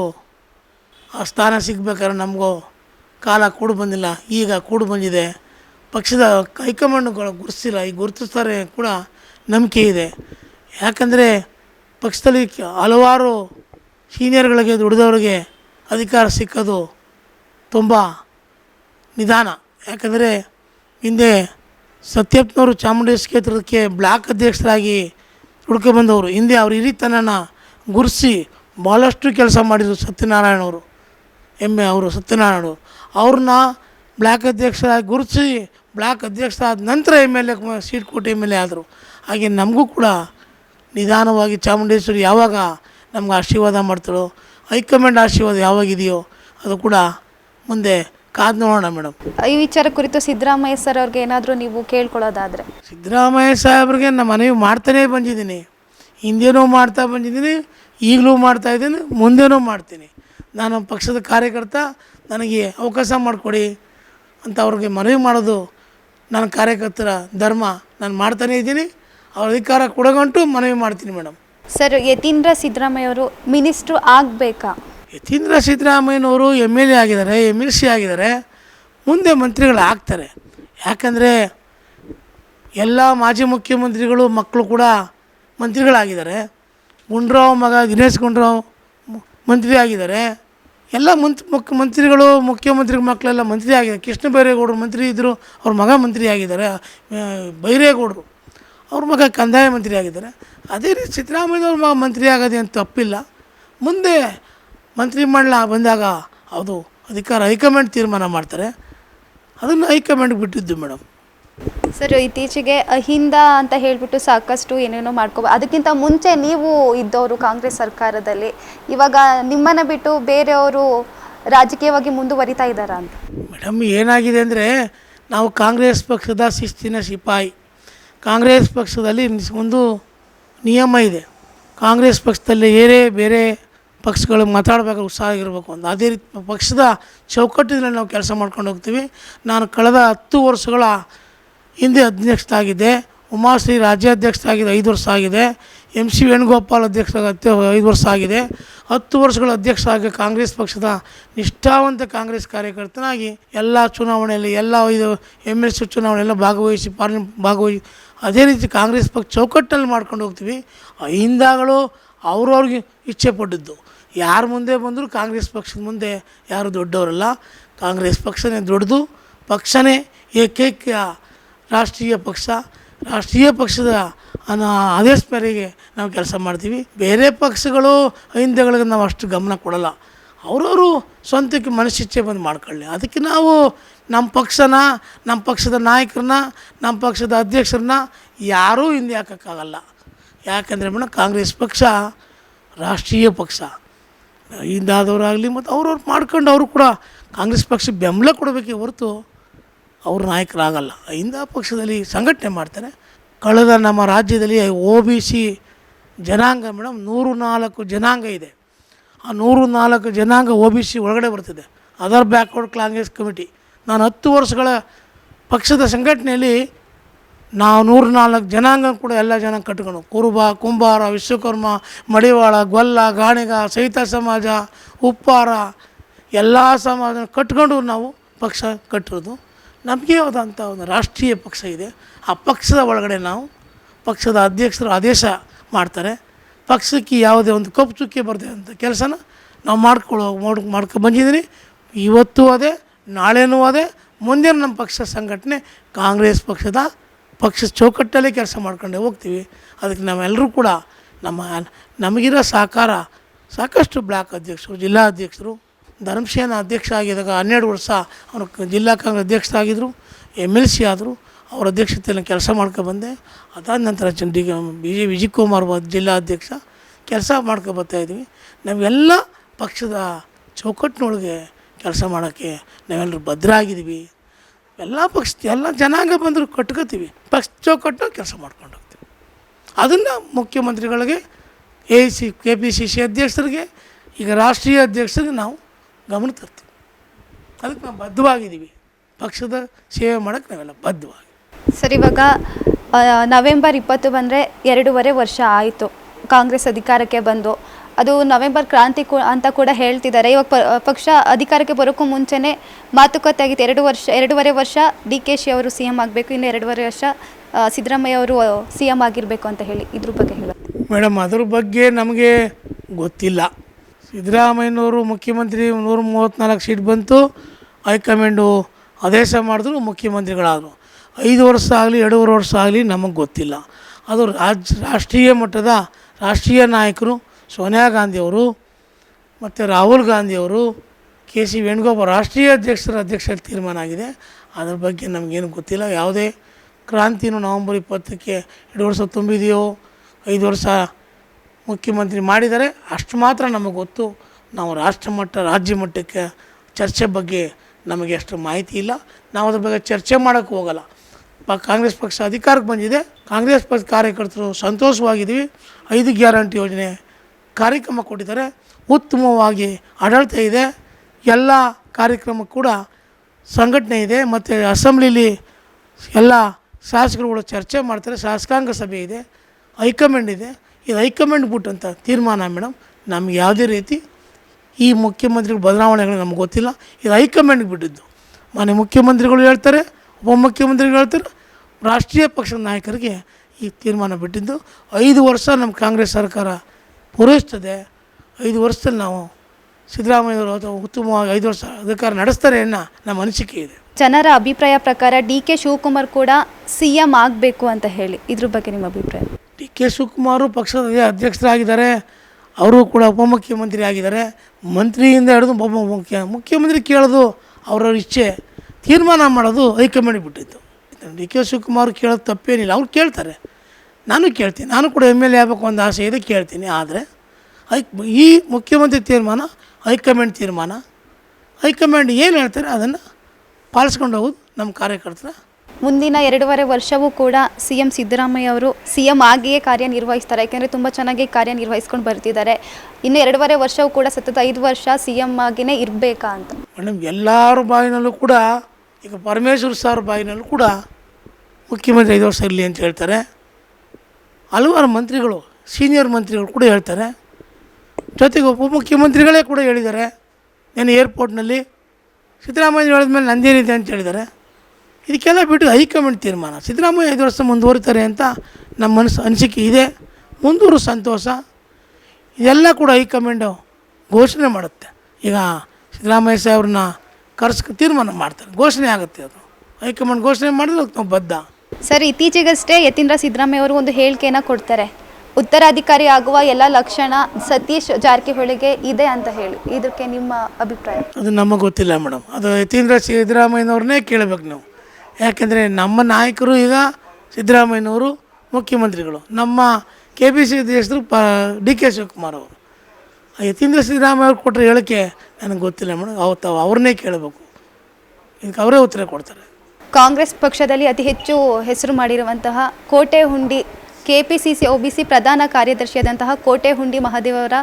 ಆ ಸ್ಥಾನ ಸಿಗ್ಬೇಕಾದ್ರೆ ನಮಗೂ ಕಾಲ ಕೂಡು ಬಂದಿಲ್ಲ, ಈಗ ಕೂಡು ಬಂದಿದೆ. ಪಕ್ಷದ ಹೈಕಮಾಂಡ್ಗಳು ಗುರುತಿಸಿಲ್ಲ ಈ ಗುರುತಿಸ್ತಾರೆ ಕೂಡ ನಂಬಿಕೆ ಇದೆ. ಯಾಕಂದರೆ ಪಕ್ಷದಲ್ಲಿ ಹಲವಾರು ಸೀನಿಯರ್ಗಳಿಗೆ ದುಡಿದವರಿಗೆ ಅಧಿಕಾರ ಸಿಕ್ಕೋದು ತುಂಬ ನಿಧಾನ. ಯಾಕಂದರೆ ಹಿಂದೆ ಸತ್ಯಪ್ಪನವರು ಚಾಮುಂಡೇಶ್ ಕ್ಷೇತ್ರಕ್ಕೆ ಬ್ಲಾಕ್ ಅಧ್ಯಕ್ಷರಾಗಿ ಬಂದವರು. ಹಿಂದೆ ಅವರು ಹಿರಿತನನ ಗುರುಸಿ ಭಾಳಷ್ಟು ಕೆಲಸ ಮಾಡಿದರು ಸತ್ಯನಾರಾಯಣವರು. ಎಮ್ಮೆ ಅವರು ಸತ್ಯನಾರಾಯಣ ಅವ್ರನ್ನ ಬ್ಲಾಕ್ ಅಧ್ಯಕ್ಷರಾಗಿ ಗುರುತಿಸಿ ಬ್ಲಾಕ್ ಅಧ್ಯಕ್ಷರಾದ ನಂತರ ಎಂ ಎಲ್ ಎ ಸೀಟ್ ಕೊಟ್ಟು ಎಂ ಎಲ್ ಎ ಆದರು. ಹಾಗೆ ನಮಗೂ ಕೂಡ ನಿಧಾನವಾಗಿ ಚಾಮುಂಡೇಶ್ವರಿ ಯಾವಾಗ ನಮ್ಗೆ ಆಶೀರ್ವಾದ ಮಾಡ್ತಾಳೋ ಹೈಕಮಾಂಡ್ ಆಶೀರ್ವಾದ ಯಾವಾಗಿದೆಯೋ ಅದು ಕೂಡ ಮುಂದೆ ಕಾದು ನೋಡೋಣ ಮೇಡಮ್. ಈ ವಿಚಾರ ಕುರಿತು ಸಿದ್ದರಾಮಯ್ಯ ಸರ್ ಅವ್ರಿಗೆ ಏನಾದರೂ ನೀವು ಕೇಳ್ಕೊಳ್ಳೋದಾದರೆ. ಸಿದ್ದರಾಮಯ್ಯ ಸಾಹೇಬ್ರಿಗೆ ನಮ್ಮ ಮನವಿ ಮಾಡ್ತಾನೇ ಬಂದಿದ್ದೀನಿ. ಹಿಂದೇನೂ ಮಾಡ್ತಾ ಬಂದಿದ್ದೀನಿ ಈಗಲೂ ಮಾಡ್ತಾ ಇದ್ದೀನಿ ಮುಂದೇನೂ ಮಾಡ್ತೀನಿ. ನಾನು ಪಕ್ಷದ ಕಾರ್ಯಕರ್ತ ನನಗೆ ಅವಕಾಶ ಮಾಡಿಕೊಡಿ ಅಂತ ಅವ್ರಿಗೆ ಮನವಿ ಮಾಡೋದು ನನ್ನ ಕಾರ್ಯಕರ್ತರ ಧರ್ಮ. ನಾನು ಮಾಡ್ತಾನೇ ಇದ್ದೀನಿ. ಅವ್ರ ಅಧಿಕಾರ ಕೊಡಗಂಟು ಮನವಿ ಮಾಡ್ತೀನಿ ಮೇಡಮ್. ಸರ್ ಯತೀಂದ್ರ ಸಿದ್ದರಾಮಯ್ಯ ಅವರು ಮಿನಿಸ್ಟ್ರು ಆಗಬೇಕಾ? ಯತೀಂದ್ರ ಸಿದ್ದರಾಮಯ್ಯನವರು ಎಂ ಎಲ್ ಎ ಆಗಿದ್ದಾರೆ ಎಂ ಎಲ್ ಸಿ ಆಗಿದ್ದಾರೆ. ಮುಂದೆ ಮಂತ್ರಿಗಳು ಆಗ್ತಾರೆ. ಯಾಕಂದರೆ ಎಲ್ಲ ಮಾಜಿ ಮುಖ್ಯಮಂತ್ರಿಗಳು ಮಕ್ಕಳು ಕೂಡ ಮಂತ್ರಿಗಳಾಗಿದ್ದಾರೆ. ಗುಂಡ್ರಾವ್ ಮಗ ದಿನೇಶ್ ಗುಂಡ್ರಾವ್ ಮಂತ್ರಿ ಆಗಿದ್ದಾರೆ. ಎಲ್ಲ ಮಂತ್ ಮುಖ್ಯ ಮಂತ್ರಿಗಳು, ಮುಖ್ಯಮಂತ್ರಿ ಮಕ್ಕಳೆಲ್ಲ ಮಂತ್ರಿ ಆಗಿದ್ದಾರೆ ಕೃಷ್ಣ ಬೈರೇಗೌಡರು ಮಂತ್ರಿ ಇದ್ದರು ಅವ್ರ ಮಗ ಮಂತ್ರಿ ಆಗಿದ್ದಾರೆ. ಬೈರೇಗೌಡರು, ಅವ್ರ ಮಗ ಕಂದಾಯ ಮಂತ್ರಿ ಆಗಿದ್ದಾರೆ. ಅದೇ ರೀತಿ ಸಿದ್ದರಾಮಯ್ಯವ್ರ ಮಗ ಮಂತ್ರಿ ಆಗೋದೇನು ತಪ್ಪಿಲ್ಲ. ಮುಂದೆ ಮಂತ್ರಿ ಮಂಡಲ ಬಂದಾಗ ಅದು ಅಧಿಕಾರ ಹೈಕಮಾಂಡ್ ತೀರ್ಮಾನ ಮಾಡ್ತಾರೆ. ಅದನ್ನು ಹೈಕಮಾಂಡ್ಗೆ ಬಿಟ್ಟಿದ್ದು ಮೇಡಮ್. ಸರ್, ಇತ್ತೀಚೆಗೆ ಅಹಿಂದ ಅಂತ ಹೇಳಿಬಿಟ್ಟು ಸಾಕಷ್ಟು ಏನೇನೋ ಮಾಡ್ಕೋ ಅದಕ್ಕಿಂತ ಮುಂಚೆ ನೀವು ಇದ್ದವರು ಕಾಂಗ್ರೆಸ್ ಸರ್ಕಾರದಲ್ಲಿ, ಇವಾಗ ನಿಮ್ಮನ್ನು ಬಿಟ್ಟು ಬೇರೆಯವರು ರಾಜಕೀಯವಾಗಿ ಮುಂದುವರಿತಾ ಇದ್ದಾರಾ ಅಂತ? ಮೇಡಮ್, ಏನಾಗಿದೆ ಅಂದರೆ ನಾವು ಕಾಂಗ್ರೆಸ್ ಪಕ್ಷದ ಶಿಸ್ತಿನ ಸಿಪಾಯಿ. ಕಾಂಗ್ರೆಸ್ ಪಕ್ಷದಲ್ಲಿ ಒಂದು ನಿಯಮ ಇದೆ. ಕಾಂಗ್ರೆಸ್ ಪಕ್ಷದಲ್ಲಿ ಏನೇ ಬೇರೆ ಪಕ್ಷಗಳು ಮಾತಾಡಬೇಕು, ಉತ್ಸಾಹ ಇರಬೇಕು ಅಂತ ಅದೇ ರೀತಿ ಪಕ್ಷದ ಚೌಕಟ್ಟಿನಲ್ಲಿ ನಾವು ಕೆಲಸ ಮಾಡ್ಕೊಂಡು ಹೋಗ್ತೀವಿ. ನಾನು ಕಳೆದ ಹತ್ತು ವರ್ಷಗಳ ಹಿಂದೆ ಅಧ್ಯಕ್ಷ ಆಗಿದ್ದೆ ಉಮಾಶ್ರೀ ರಾಜ್ಯಾಧ್ಯಕ್ಷ ಆಗಿದೆ ಐದು ವರ್ಷ ಆಗಿದೆ ಎಂ ಸಿ ವೇಣುಗೋಪಾಲ್ ಅಧ್ಯಕ್ಷ ಐದು ವರ್ಷ ಆಗಿದೆ. ಹತ್ತು ವರ್ಷಗಳ ಅಧ್ಯಕ್ಷ ಆಗಿ ಕಾಂಗ್ರೆಸ್ ಪಕ್ಷದ ನಿಷ್ಠಾವಂತ ಕಾಂಗ್ರೆಸ್ ಕಾರ್ಯಕರ್ತನಾಗಿ ಎಲ್ಲ ಚುನಾವಣೆಯಲ್ಲಿ, ಎಲ್ಲ ಇದು ಎಂ ಎಲ್ ಸಿ ಚುನಾವಣೆಯೆಲ್ಲ ಭಾಗವಹಿಸಿ ಪಾರ್ಲಿಮೆಂಟ್ ಭಾಗವಹಿಸಿ ಅದೇ ರೀತಿ ಕಾಂಗ್ರೆಸ್ ಪಕ್ಷ ಚೌಕಟ್ಟಲ್ಲಿ ಮಾಡ್ಕೊಂಡು ಹೋಗ್ತೀವಿ. ಹಿಂದಾಗಳು ಅವ್ರವ್ರಿಗೆ ಇಚ್ಛೆ ಪಟ್ಟಿದ್ದು. ಯಾರು ಮುಂದೆ ಬಂದರೂ ಕಾಂಗ್ರೆಸ್ ಪಕ್ಷದ ಮುಂದೆ ಯಾರು ದೊಡ್ಡವರಲ್ಲ. ಕಾಂಗ್ರೆಸ್ ಪಕ್ಷನೇ ದೊಡ್ಡದು, ಪಕ್ಷನೇ ಏಕೈಕ ರಾಷ್ಟ್ರೀಯ ಪಕ್ಷ, ರಾಷ್ಟ್ರೀಯ ಪಕ್ಷದ ಆದೇಶ ಮೇರೆಗೆ ನಾವು ಕೆಲಸ ಮಾಡ್ತೀವಿ. ಬೇರೆ ಪಕ್ಷಗಳು ಹಿಂದೆಗಳಿಗೆ ನಾವು ಅಷ್ಟು ಗಮನ ಕೊಡಲ್ಲ. ಅವರವರು ಸ್ವಂತಕ್ಕೆ ಮನಸ್ಸಿಚ್ಛೆ ಬಂದು ಮಾಡ್ಕೊಳ್ಳಿ. ಅದಕ್ಕೆ ನಾವು ನಮ್ಮ ಪಕ್ಷನ, ನಮ್ಮ ಪಕ್ಷದ ನಾಯಕರನ್ನ, ನಮ್ಮ ಪಕ್ಷದ ಅಧ್ಯಕ್ಷರನ್ನ ಯಾರೂ ಹಿಂದೆ ಹಾಕೋಕ್ಕಾಗಲ್ಲ. ಯಾಕಂದರೆ ಮೇಡಮ್, ಕಾಂಗ್ರೆಸ್ ಪಕ್ಷ ರಾಷ್ಟ್ರೀಯ ಪಕ್ಷ. ಹಿಂದಾದವರಾಗಲಿ ಮತ್ತು ಅವ್ರವ್ರು ಮಾಡ್ಕೊಂಡು ಅವರು ಕೂಡ ಕಾಂಗ್ರೆಸ್ ಪಕ್ಷ ಬೆಂಬಲ ಕೊಡಬೇಕೇ ಹೊರತು ಅವ್ರ ನಾಯಕರಾಗಲ್ಲ. ಇಂಥ ಪಕ್ಷದಲ್ಲಿ ಸಂಘಟನೆ ಮಾಡ್ತಾರೆ. ಕಳೆದ ನಮ್ಮ ರಾಜ್ಯದಲ್ಲಿ ಒ ಬಿ ಸಿ ಜನಾಂಗ ಮೇಡಮ್ ನೂರು ನಾಲ್ಕು ಜನಾಂಗ ಇದೆ. ಆ ನೂರು ನಾಲ್ಕು ಜನಾಂಗ ಒ ಬಿ ಸಿ ಒಳಗಡೆ ಬರ್ತಿದೆ. ಅದರ್ ಬ್ಯಾಕ್ವರ್ಡ್ ಕಾಂಗ್ರೆಸ್ ಕಮಿಟಿ ನಾನು ಹತ್ತು ವರ್ಷಗಳ ಪಕ್ಷದ ಸಂಘಟನೆಯಲ್ಲಿ ನಾವು ನೂರು ನಾಲ್ಕು ಜನಾಂಗ ಕೂಡ ಎಲ್ಲ ಜನ ಕಟ್ಕೊಂಡು ಕುರುಬ, ಕುಂಬಾರ, ವಿಶ್ವಕರ್ಮ, ಮಡಿವಾಳ, ಗೊಲ್ಲ, ಗಾಣಿಗ, ಸಹಿತ ಸಮಾಜ, ಉಪ್ಪಾರ, ಎಲ್ಲ ಸಮಾಜ ಕಟ್ಕೊಂಡು ನಾವು ಪಕ್ಷ ಕಟ್ಟಿರೋದು. ನಮಗೆ ಆದಂಥ ಒಂದು ರಾಷ್ಟ್ರೀಯ ಪಕ್ಷ ಇದೆ. ಆ ಪಕ್ಷದ ಒಳಗಡೆ ನಾವು ಪಕ್ಷದ ಅಧ್ಯಕ್ಷರು ಆದೇಶ ಮಾಡ್ತಾರೆ. ಪಕ್ಷಕ್ಕೆ ಯಾವುದೇ ಒಂದು ಕಪ್ಪು ಚುಕ್ಕೆ ಬರ್ತದೆ ಅಂತ ಕೆಲಸನ ನಾವು ಮಾಡ್ಕೊಳ್ಳೋ, ಮಾಡ್, ಮಾಡ್ಕೊ ಬಂದಿದ್ದೀನಿ ಇವತ್ತು ಅದೇ, ನಾಳೆನೂ ಅದೇ ಮುಂದಿನ ನಮ್ಮ ಪಕ್ಷ ಸಂಘಟನೆ ಕಾಂಗ್ರೆಸ್ ಪಕ್ಷದ ಪಕ್ಷದ ಚೌಕಟ್ಟಲ್ಲೇ ಕೆಲಸ ಮಾಡ್ಕೊಂಡೇ ಹೋಗ್ತೀವಿ. ಅದಕ್ಕೆ ನಾವೆಲ್ಲರೂ ಕೂಡ ನಮ್ಮ, ನಮಗಿರೋ ಸಹಕಾರ ಸಾಕಷ್ಟು ಬ್ಲಾಕ್ ಅಧ್ಯಕ್ಷರು, ಜಿಲ್ಲಾ ಅಧ್ಯಕ್ಷರು ಧರ್ಮಸೇನ ಅಧ್ಯಕ್ಷ ಆಗಿದ್ದಾಗ ಹನ್ನೆರಡು ವರ್ಷ ಅವರು ಜಿಲ್ಲಾ ಕಾಂಗ್ರೆಸ್ ಅಧ್ಯಕ್ಷರಾಗಿದ್ದರು ಎಂ ಎಲ್ ಸಿ ಆದರು. ಅವರ ಅಧ್ಯಕ್ಷತೆಯಲ್ಲಿ ಕೆಲಸ ಮಾಡ್ಕೊಬಂದೆ ಅದಾದ ನಂತರ ಚ D B J Vijay Kumar ಜಿಲ್ಲಾ ಅಧ್ಯಕ್ಷ ಕೆಲಸ ಮಾಡ್ಕೊ ಬರ್ತಾಯಿದ್ವಿ ನಾವೆಲ್ಲ ಪಕ್ಷದ ಚೌಕಟ್ಟಿನೊಳಗೆ ಕೆಲಸ ಮಾಡೋಕ್ಕೆ ನಾವೆಲ್ಲರೂ ಭದ್ರ ಆಗಿದ್ದೀವಿ ಎಲ್ಲ ಪಕ್ಷ ಎಲ್ಲ ಜನಾಂಗ ಬಂದರೂ ಕಟ್ಕೋತೀವಿ. ಪಕ್ಷ ಚೌಕಟ್ಟು ಕೆಲಸ ಮಾಡ್ಕೊಂಡು ಹೋಗ್ತೀವಿ. ಅದನ್ನು ಮುಖ್ಯಮಂತ್ರಿಗಳಿಗೆ, A C K P C C ಅಧ್ಯಕ್ಷರಿಗೆ, ಈಗ ರಾಷ್ಟ್ರೀಯ ಅಧ್ಯಕ್ಷರಿಗೆ ನಾವು ಗಮನ ತರ್ತೀವಿ. ಅದಕ್ಕೆ ನಾವು ಬದ್ಧವಾಗಿದ್ದೀವಿ. ಪಕ್ಷದ ಸೇವೆ ಮಾಡೋಕ್ಕೆ ನಾವೆಲ್ಲ ಬದ್ಧವಾಗಿ. ಸರ್ ಇವಾಗ ನವೆಂಬರ್ ಇಪ್ಪತ್ತು ಬಂದರೆ ಎರಡೂವರೆ ವರ್ಷ ಆಯಿತು. ಕಾಂಗ್ರೆಸ್ ಅಧಿಕಾರಕ್ಕೆ ಬಂದು. ಅದು ನವೆಂಬರ್ ಕ್ರಾಂತಿ ಅಂತ ಕೂಡ ಹೇಳ್ತಿದ್ದಾರೆ. ಇವಾಗ ಪಕ್ಷ ಅಧಿಕಾರಕ್ಕೆ ಬರೋಕ್ಕೂ ಮುಂಚೆನೇ ಮಾತುಕತೆ ಆಗಿತ್ತು ಎರಡು ವರ್ಷ ಎರಡೂವರೆ ವರ್ಷ ಡಿ ಕೆ ಶಿ ಅವರು ಸಿ ಎಂ ಆಗಬೇಕು. ಇನ್ನು ಎರಡೂವರೆ ವರ್ಷ ಸಿದ್ದರಾಮಯ್ಯ ಅವರು ಸಿ ಎಂ ಆಗಿರಬೇಕು ಅಂತ ಹೇಳಿ ಇದ್ರ ಬಗ್ಗೆ ಹೇಳ ಮೇಡಮ್ ಅದ್ರ ಬಗ್ಗೆ ನಮಗೆ ಗೊತ್ತಿಲ್ಲ. ಸಿದ್ದರಾಮಯ್ಯನವರು ಮುಖ್ಯಮಂತ್ರಿ ನೂರ ಮೂವತ್ತ್ನಾಲ್ಕು ಸೀಟ್ ಬಂತು. ಹೈಕಮಾಂಡು ಆದೇಶ ಮಾಡಿದ್ರು ಮುಖ್ಯಮಂತ್ರಿಗಳಾದರು. ಐದು ವರ್ಷ ಆಗಲಿ, ಎರಡೂವರೆ ವರ್ಷ ಆಗಲಿ ನಮಗೆ ಗೊತ್ತಿಲ್ಲ. ಅದು ರಾಜ್, ರಾಷ್ಟ್ರೀಯ ಮಟ್ಟದ ರಾಷ್ಟ್ರೀಯ ನಾಯಕರು ಸೋನಿಯಾ ಗಾಂಧಿಯವರು ಮತ್ತು ರಾಹುಲ್ ಗಾಂಧಿಯವರು ಕೆ ಸಿ ವೇಣುಗೋಪಾಲ್ ರಾಷ್ಟ್ರೀಯ ಅಧ್ಯಕ್ಷರ ಅಧ್ಯಕ್ಷರ ತೀರ್ಮಾನ ಆಗಿದೆ. ಅದ್ರ ಬಗ್ಗೆ ನಮಗೇನು ಗೊತ್ತಿಲ್ಲ. ಯಾವುದೇ ಕ್ರಾಂತಿನೂ ನವಂಬರ್ ಇಪ್ಪತ್ತಕ್ಕೆ ಎರಡು ವರ್ಷ ತುಂಬಿದೆಯೋ, ಐದು ವರ್ಷ ಮುಖ್ಯಮಂತ್ರಿ ಮಾಡಿದ್ದಾರೆ ಅಷ್ಟು ಮಾತ್ರ ನಮಗೆ ಗೊತ್ತು. ನಾವು ರಾಷ್ಟ್ರ ಮಟ್ಟ, ರಾಜ್ಯ ಮಟ್ಟಕ್ಕೆ ಚರ್ಚೆ ಬಗ್ಗೆ ನಮಗೆ ಅಷ್ಟು ಮಾಹಿತಿ ಇಲ್ಲ. ನಾವು ಅದ್ರ ಬಗ್ಗೆ ಚರ್ಚೆ ಮಾಡೋಕ್ಕೆ ಹೋಗಲ್ಲ. ಪ, ಕಾಂಗ್ರೆಸ್ ಪಕ್ಷ ಅಧಿಕಾರಕ್ಕೆ ಬಂದಿದೆ. ಕಾಂಗ್ರೆಸ್ ಪಕ್ಷ ಕಾರ್ಯಕರ್ತರು ಸಂತೋಷವಾಗಿದ್ದೀವಿ. ಐದು ಗ್ಯಾರಂಟಿ ಯೋಜನೆ ಕಾರ್ಯಕ್ರಮ ಕೊಟ್ಟಿದ್ದಾರೆ. ಉತ್ತಮವಾಗಿ ಆಡಳಿತ ಇದೆ. ಎಲ್ಲ ಕಾರ್ಯಕ್ರಮ ಕೂಡ ಸಂಘಟನೆ ಇದೆ. ಮತ್ತು ಅಸೆಂಬ್ಲಿಲಿ ಎಲ್ಲ ಶಾಸಕರುಗಳು ಚರ್ಚೆ ಮಾಡ್ತಾರೆ. ಶಾಸಕಾಂಗ ಸಭೆ ಇದೆ. ಹೈಕಮಾಂಡ್ ಇದೆ. ಇದು ಹೈಕಮಾಂಡ್ ಬಿಟ್ಟಂಥ ತೀರ್ಮಾನ ಮೇಡಮ್ ನಮ್ಗೆ ಯಾವುದೇ ರೀತಿ ಈ ಮುಖ್ಯಮಂತ್ರಿಗಳ ಬದಲಾವಣೆಗಳು ನಮ್ಗೆ ಗೊತ್ತಿಲ್ಲ. ಇದು ಹೈಕಮಾಂಡ್ಗೆ ಬಿಟ್ಟಿದ್ದು. ಮನೆ ಮುಖ್ಯಮಂತ್ರಿಗಳು ಹೇಳ್ತಾರೆ, ಉಪಮುಖ್ಯಮಂತ್ರಿಗಳು ಹೇಳ್ತಾರೆ, ರಾಷ್ಟ್ರೀಯ ಪಕ್ಷದ ನಾಯಕರಿಗೆ ಈ ತೀರ್ಮಾನ ಬಿಟ್ಟಿದ್ದು. ಐದು ವರ್ಷ ನಮ್ಮ ಕಾಂಗ್ರೆಸ್ ಸರ್ಕಾರ ಪೂರೈಸ್ತದೆ. ಐದು ವರ್ಷದಲ್ಲಿ ನಾವು ಸಿದ್ದರಾಮಯ್ಯವರು ಅಥವಾ ಉತ್ತಮವಾಗಿ ಐದು ವರ್ಷ ಅಧಿಕಾರ ನಡೆಸ್ತಾರೆ ಅನ್ನೋ ನಮ್ಮ ಅನಿಸಿಕೆ ಇದೆ. ಜನರ ಅಭಿಪ್ರಾಯ ಪ್ರಕಾರ ಡಿ ಕೆ ಶಿವಕುಮಾರ್ ಕೂಡ ಸಿ ಎಂ ಆಗಬೇಕು ಅಂತ ಹೇಳಿ. ಇದ್ರ ಬಗ್ಗೆ ನಿಮ್ಮ ಅಭಿಪ್ರಾಯ? ಡಿ ಕೆ ಶಿವಕುಮಾರು ಪಕ್ಷದ ಅಧ್ಯಕ್ಷರಾಗಿದ್ದಾರೆ. ಅವರು ಕೂಡ ಉಪಮುಖ್ಯಮಂತ್ರಿ ಆಗಿದ್ದಾರೆ. ಮಂತ್ರಿಯಿಂದ ಹಿಡಿದು ಒಬ್ಬ ಮುಖ್ಯ, ಮುಖ್ಯಮಂತ್ರಿ ಕೇಳೋದು ಅವರವ್ರ ಇಚ್ಛೆ. ತೀರ್ಮಾನ ಮಾಡೋದು ಹೈಕಮಾಂಡ್ ಬಿಟ್ಟಿತ್ತು. ಡಿ ಕೆ ಶಿವಕುಮಾರ್ ಕೇಳೋದು ತಪ್ಪೇನಿಲ್ಲ. ಅವ್ರು ಕೇಳ್ತಾರೆ. ನಾನು ಕೇಳ್ತೀನಿ. ನಾನು ಕೂಡ ಎಂ ಎಲ್ ಎ ಆಗಬೇಕು ಒಂದು ಆಸೆ ಇದೆ, ಕೇಳ್ತೀನಿ. ಆದರೆ ಹೈ ಈ ಮುಖ್ಯಮಂತ್ರಿ ತೀರ್ಮಾನ, ಹೈಕಮಾಂಡ್ ತೀರ್ಮಾನ, ಹೈಕಮಾಂಡ್ ಏನು ಹೇಳ್ತಾರೆ ಅದನ್ನು ಪಾಲಿಸ್ಕೊಂಡು ಹೋಗೋದು ನಮ್ಮ ಕಾರ್ಯಕರ್ತರ. ಮುಂದಿನ ಎರಡೂವರೆ ವರ್ಷವೂ ಕೂಡ ಸಿ ಎಂ ಸಿದ್ದರಾಮಯ್ಯ ಅವರು ಸಿ ಎಂ ಆಗಿಯೇ ಕಾರ್ಯನಿರ್ವಹಿಸ್ತಾರೆ. ಯಾಕೆಂದರೆ ತುಂಬ ಚೆನ್ನಾಗಿ ಕಾರ್ಯನಿರ್ವಹಿಸ್ಕೊಂಡು ಬರ್ತಿದ್ದಾರೆ. ಇನ್ನು ಎರಡೂವರೆ ವರ್ಷವೂ ಕೂಡ ಸತತ ಐದು ವರ್ಷ ಸಿ ಎಂ ಆಗಿನೇ ಇರಬೇಕಾ ಅಂತ. ಮೇಡಮ್ ಎಲ್ಲರ ಬಾಯಿನಲ್ಲೂ ಕೂಡ ಈಗ ಪರಮೇಶ್ವರ್ ಸರ್ ಬಾಯಿನಲ್ಲೂ ಕೂಡ ಮುಖ್ಯಮಂತ್ರಿ ಐದು ವರ್ಷ ಇರಲಿ ಅಂತ ಹೇಳ್ತಾರೆ. ಹಲವಾರು ಮಂತ್ರಿಗಳು ಸೀನಿಯರ್ ಮಂತ್ರಿಗಳು ಕೂಡ ಹೇಳ್ತಾರೆ. ಜೊತೆಗೆ ಉಪಮುಖ್ಯಮಂತ್ರಿಗಳೇ ಕೂಡ ಹೇಳಿದ್ದಾರೆ. ನಾನು ಏರ್ಪೋರ್ಟ್ನಲ್ಲಿ ಸಿದ್ದರಾಮಯ್ಯ ಹೇಳಿದ್ಮೇಲೆ ನಂದೇನಿದೆ ಅಂತ ಹೇಳಿದ್ದಾರೆ? ಇದಕ್ಕೆಲ್ಲ ಬಿಟ್ಟು ಹೈಕಮಾಂಡ್ ತೀರ್ಮಾನ. ಸಿದ್ದರಾಮಯ್ಯ ಐದು ವರ್ಷ ಮುಂದುವರಿತಾರೆ ಅಂತ ನಮ್ಮ ಮನಸ್ಸು, ಅನಿಸಿಕೆ ಇದೆ. ಮುಂದೂರು ಸಂತೋಷ. ಇದೆಲ್ಲ ಕೂಡ ಹೈಕಮಾಂಡು ಘೋಷಣೆ ಮಾಡುತ್ತೆ. ಈಗ ಸಿದ್ದರಾಮಯ್ಯ ಸಾಹೇಬ್ರನ್ನ ಕರೆಸ್ಕ, ತೀರ್ಮಾನ ಮಾಡ್ತಾರೆ. ಘೋಷಣೆ ಆಗುತ್ತೆ ಅದು. ಹೈಕಮಾಂಡ್ ಘೋಷಣೆ ಮಾಡಿದ್ರೆ ನಾವು ಬದ್ಧ. ಸರ್, ಇತ್ತೀಚೆಗಷ್ಟೇ ಯತೀಂದ್ರ ಸಿದ್ದರಾಮಯ್ಯ ಅವರು ಒಂದು ಹೇಳಿಕೆಯನ್ನು ಕೊಡ್ತಾರೆ. ಉತ್ತರಾಧಿಕಾರಿ ಆಗುವ ಎಲ್ಲ ಲಕ್ಷಣ ಸತೀಶ್ ಜಾರಕಿಹೊಳಿಗೆ ಇದೆ ಅಂತ ಹೇಳಿ. ಇದಕ್ಕೆ ನಿಮ್ಮ ಅಭಿಪ್ರಾಯ? ಅದು ನಮಗೆ ಗೊತ್ತಿಲ್ಲ ಮೇಡಮ್. ಅದು ಯತೀಂದ್ರ ಸಿದ್ದರಾಮಯ್ಯನವ್ರನ್ನೇ ಕೇಳಬೇಕು ನಾವು. ಯಾಕೆಂದರೆ ನಮ್ಮ ನಾಯಕರು ಈಗ ಸಿದ್ದರಾಮಯ್ಯನವರು ಮುಖ್ಯಮಂತ್ರಿಗಳು. ನಮ್ಮ ಕೆ ಪಿ ಸಿ ಅಧ್ಯಕ್ಷರು ಪ ಡಿ ಕೆ ಶಿವಕುಮಾರ್ ಅವರು. ಯತೀಂದ್ರ ಸಿದ್ದರಾಮಯ್ಯ ಅವ್ರು ಕೊಟ್ಟರೆ ಹೇಳಿಕೆ ನನಗೆ ಗೊತ್ತಿಲ್ಲ ಮೇಡಮ್. ಅವತ್ತು ಅವ್ರನ್ನೇ ಕೇಳಬೇಕು. ಇದಕ್ಕೆ ಅವರೇ ಉತ್ತರ ಕೊಡ್ತಾರೆ. ಕಾಂಗ್ರೆಸ್ ಪಕ್ಷದಲ್ಲಿ ಅತಿ ಹೆಚ್ಚು ಹೆಸರು ಮಾಡಿರುವಂತಹ ಕೋಟೆ ಹುಂಡಿ ಕೆ ಒಬಿಸಿ ಪ್ರಧಾನ ಕಾರ್ಯದರ್ಶಿಯಾದಂತಹ ಕೋಟೆ ಹುಂಡಿ ಮಹಾದೇವರ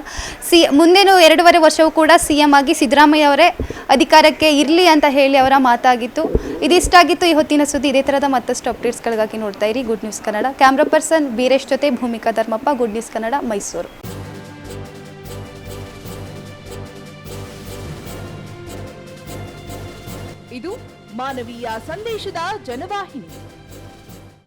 ಸಿ, ಮುಂದೇನು ಎರಡೂವರೆ ವರ್ಷವೂ ಕೂಡ ಸಿ ಎಂ ಆಗಿ ಸಿದ್ದರಾಮಯ್ಯ ಅವರೇ ಅಧಿಕಾರಕ್ಕೆ ಇರಲಿ ಅಂತ ಹೇಳಿ ಅವರ ಮಾತಾಗಿತ್ತು. ಇದಿಷ್ಟಾಗಿತ್ತು ಈ ಹೊತ್ತಿನ ಸುದ್ದಿ. ಇದೇ ಥರದ ಮತ್ತಷ್ಟು ಅಪ್ಡೇಟ್ಸ್ಗಳಿಗಾಗಿ ನೋಡ್ತಾ ಇರಿ good news Kannada camera person Beeresh ಜೊತೆ ಭೂಮಿಕಾ ಧರ್ಮಪ್ಪ ಗುಡ್ ನ್ಯೂಸ್ ಕನ್ನಡ ಮೈಸೂರು ಇದು ಮಾನವೀಯ ಸಂದೇಶದ ಜನವಾಹಿನಿ.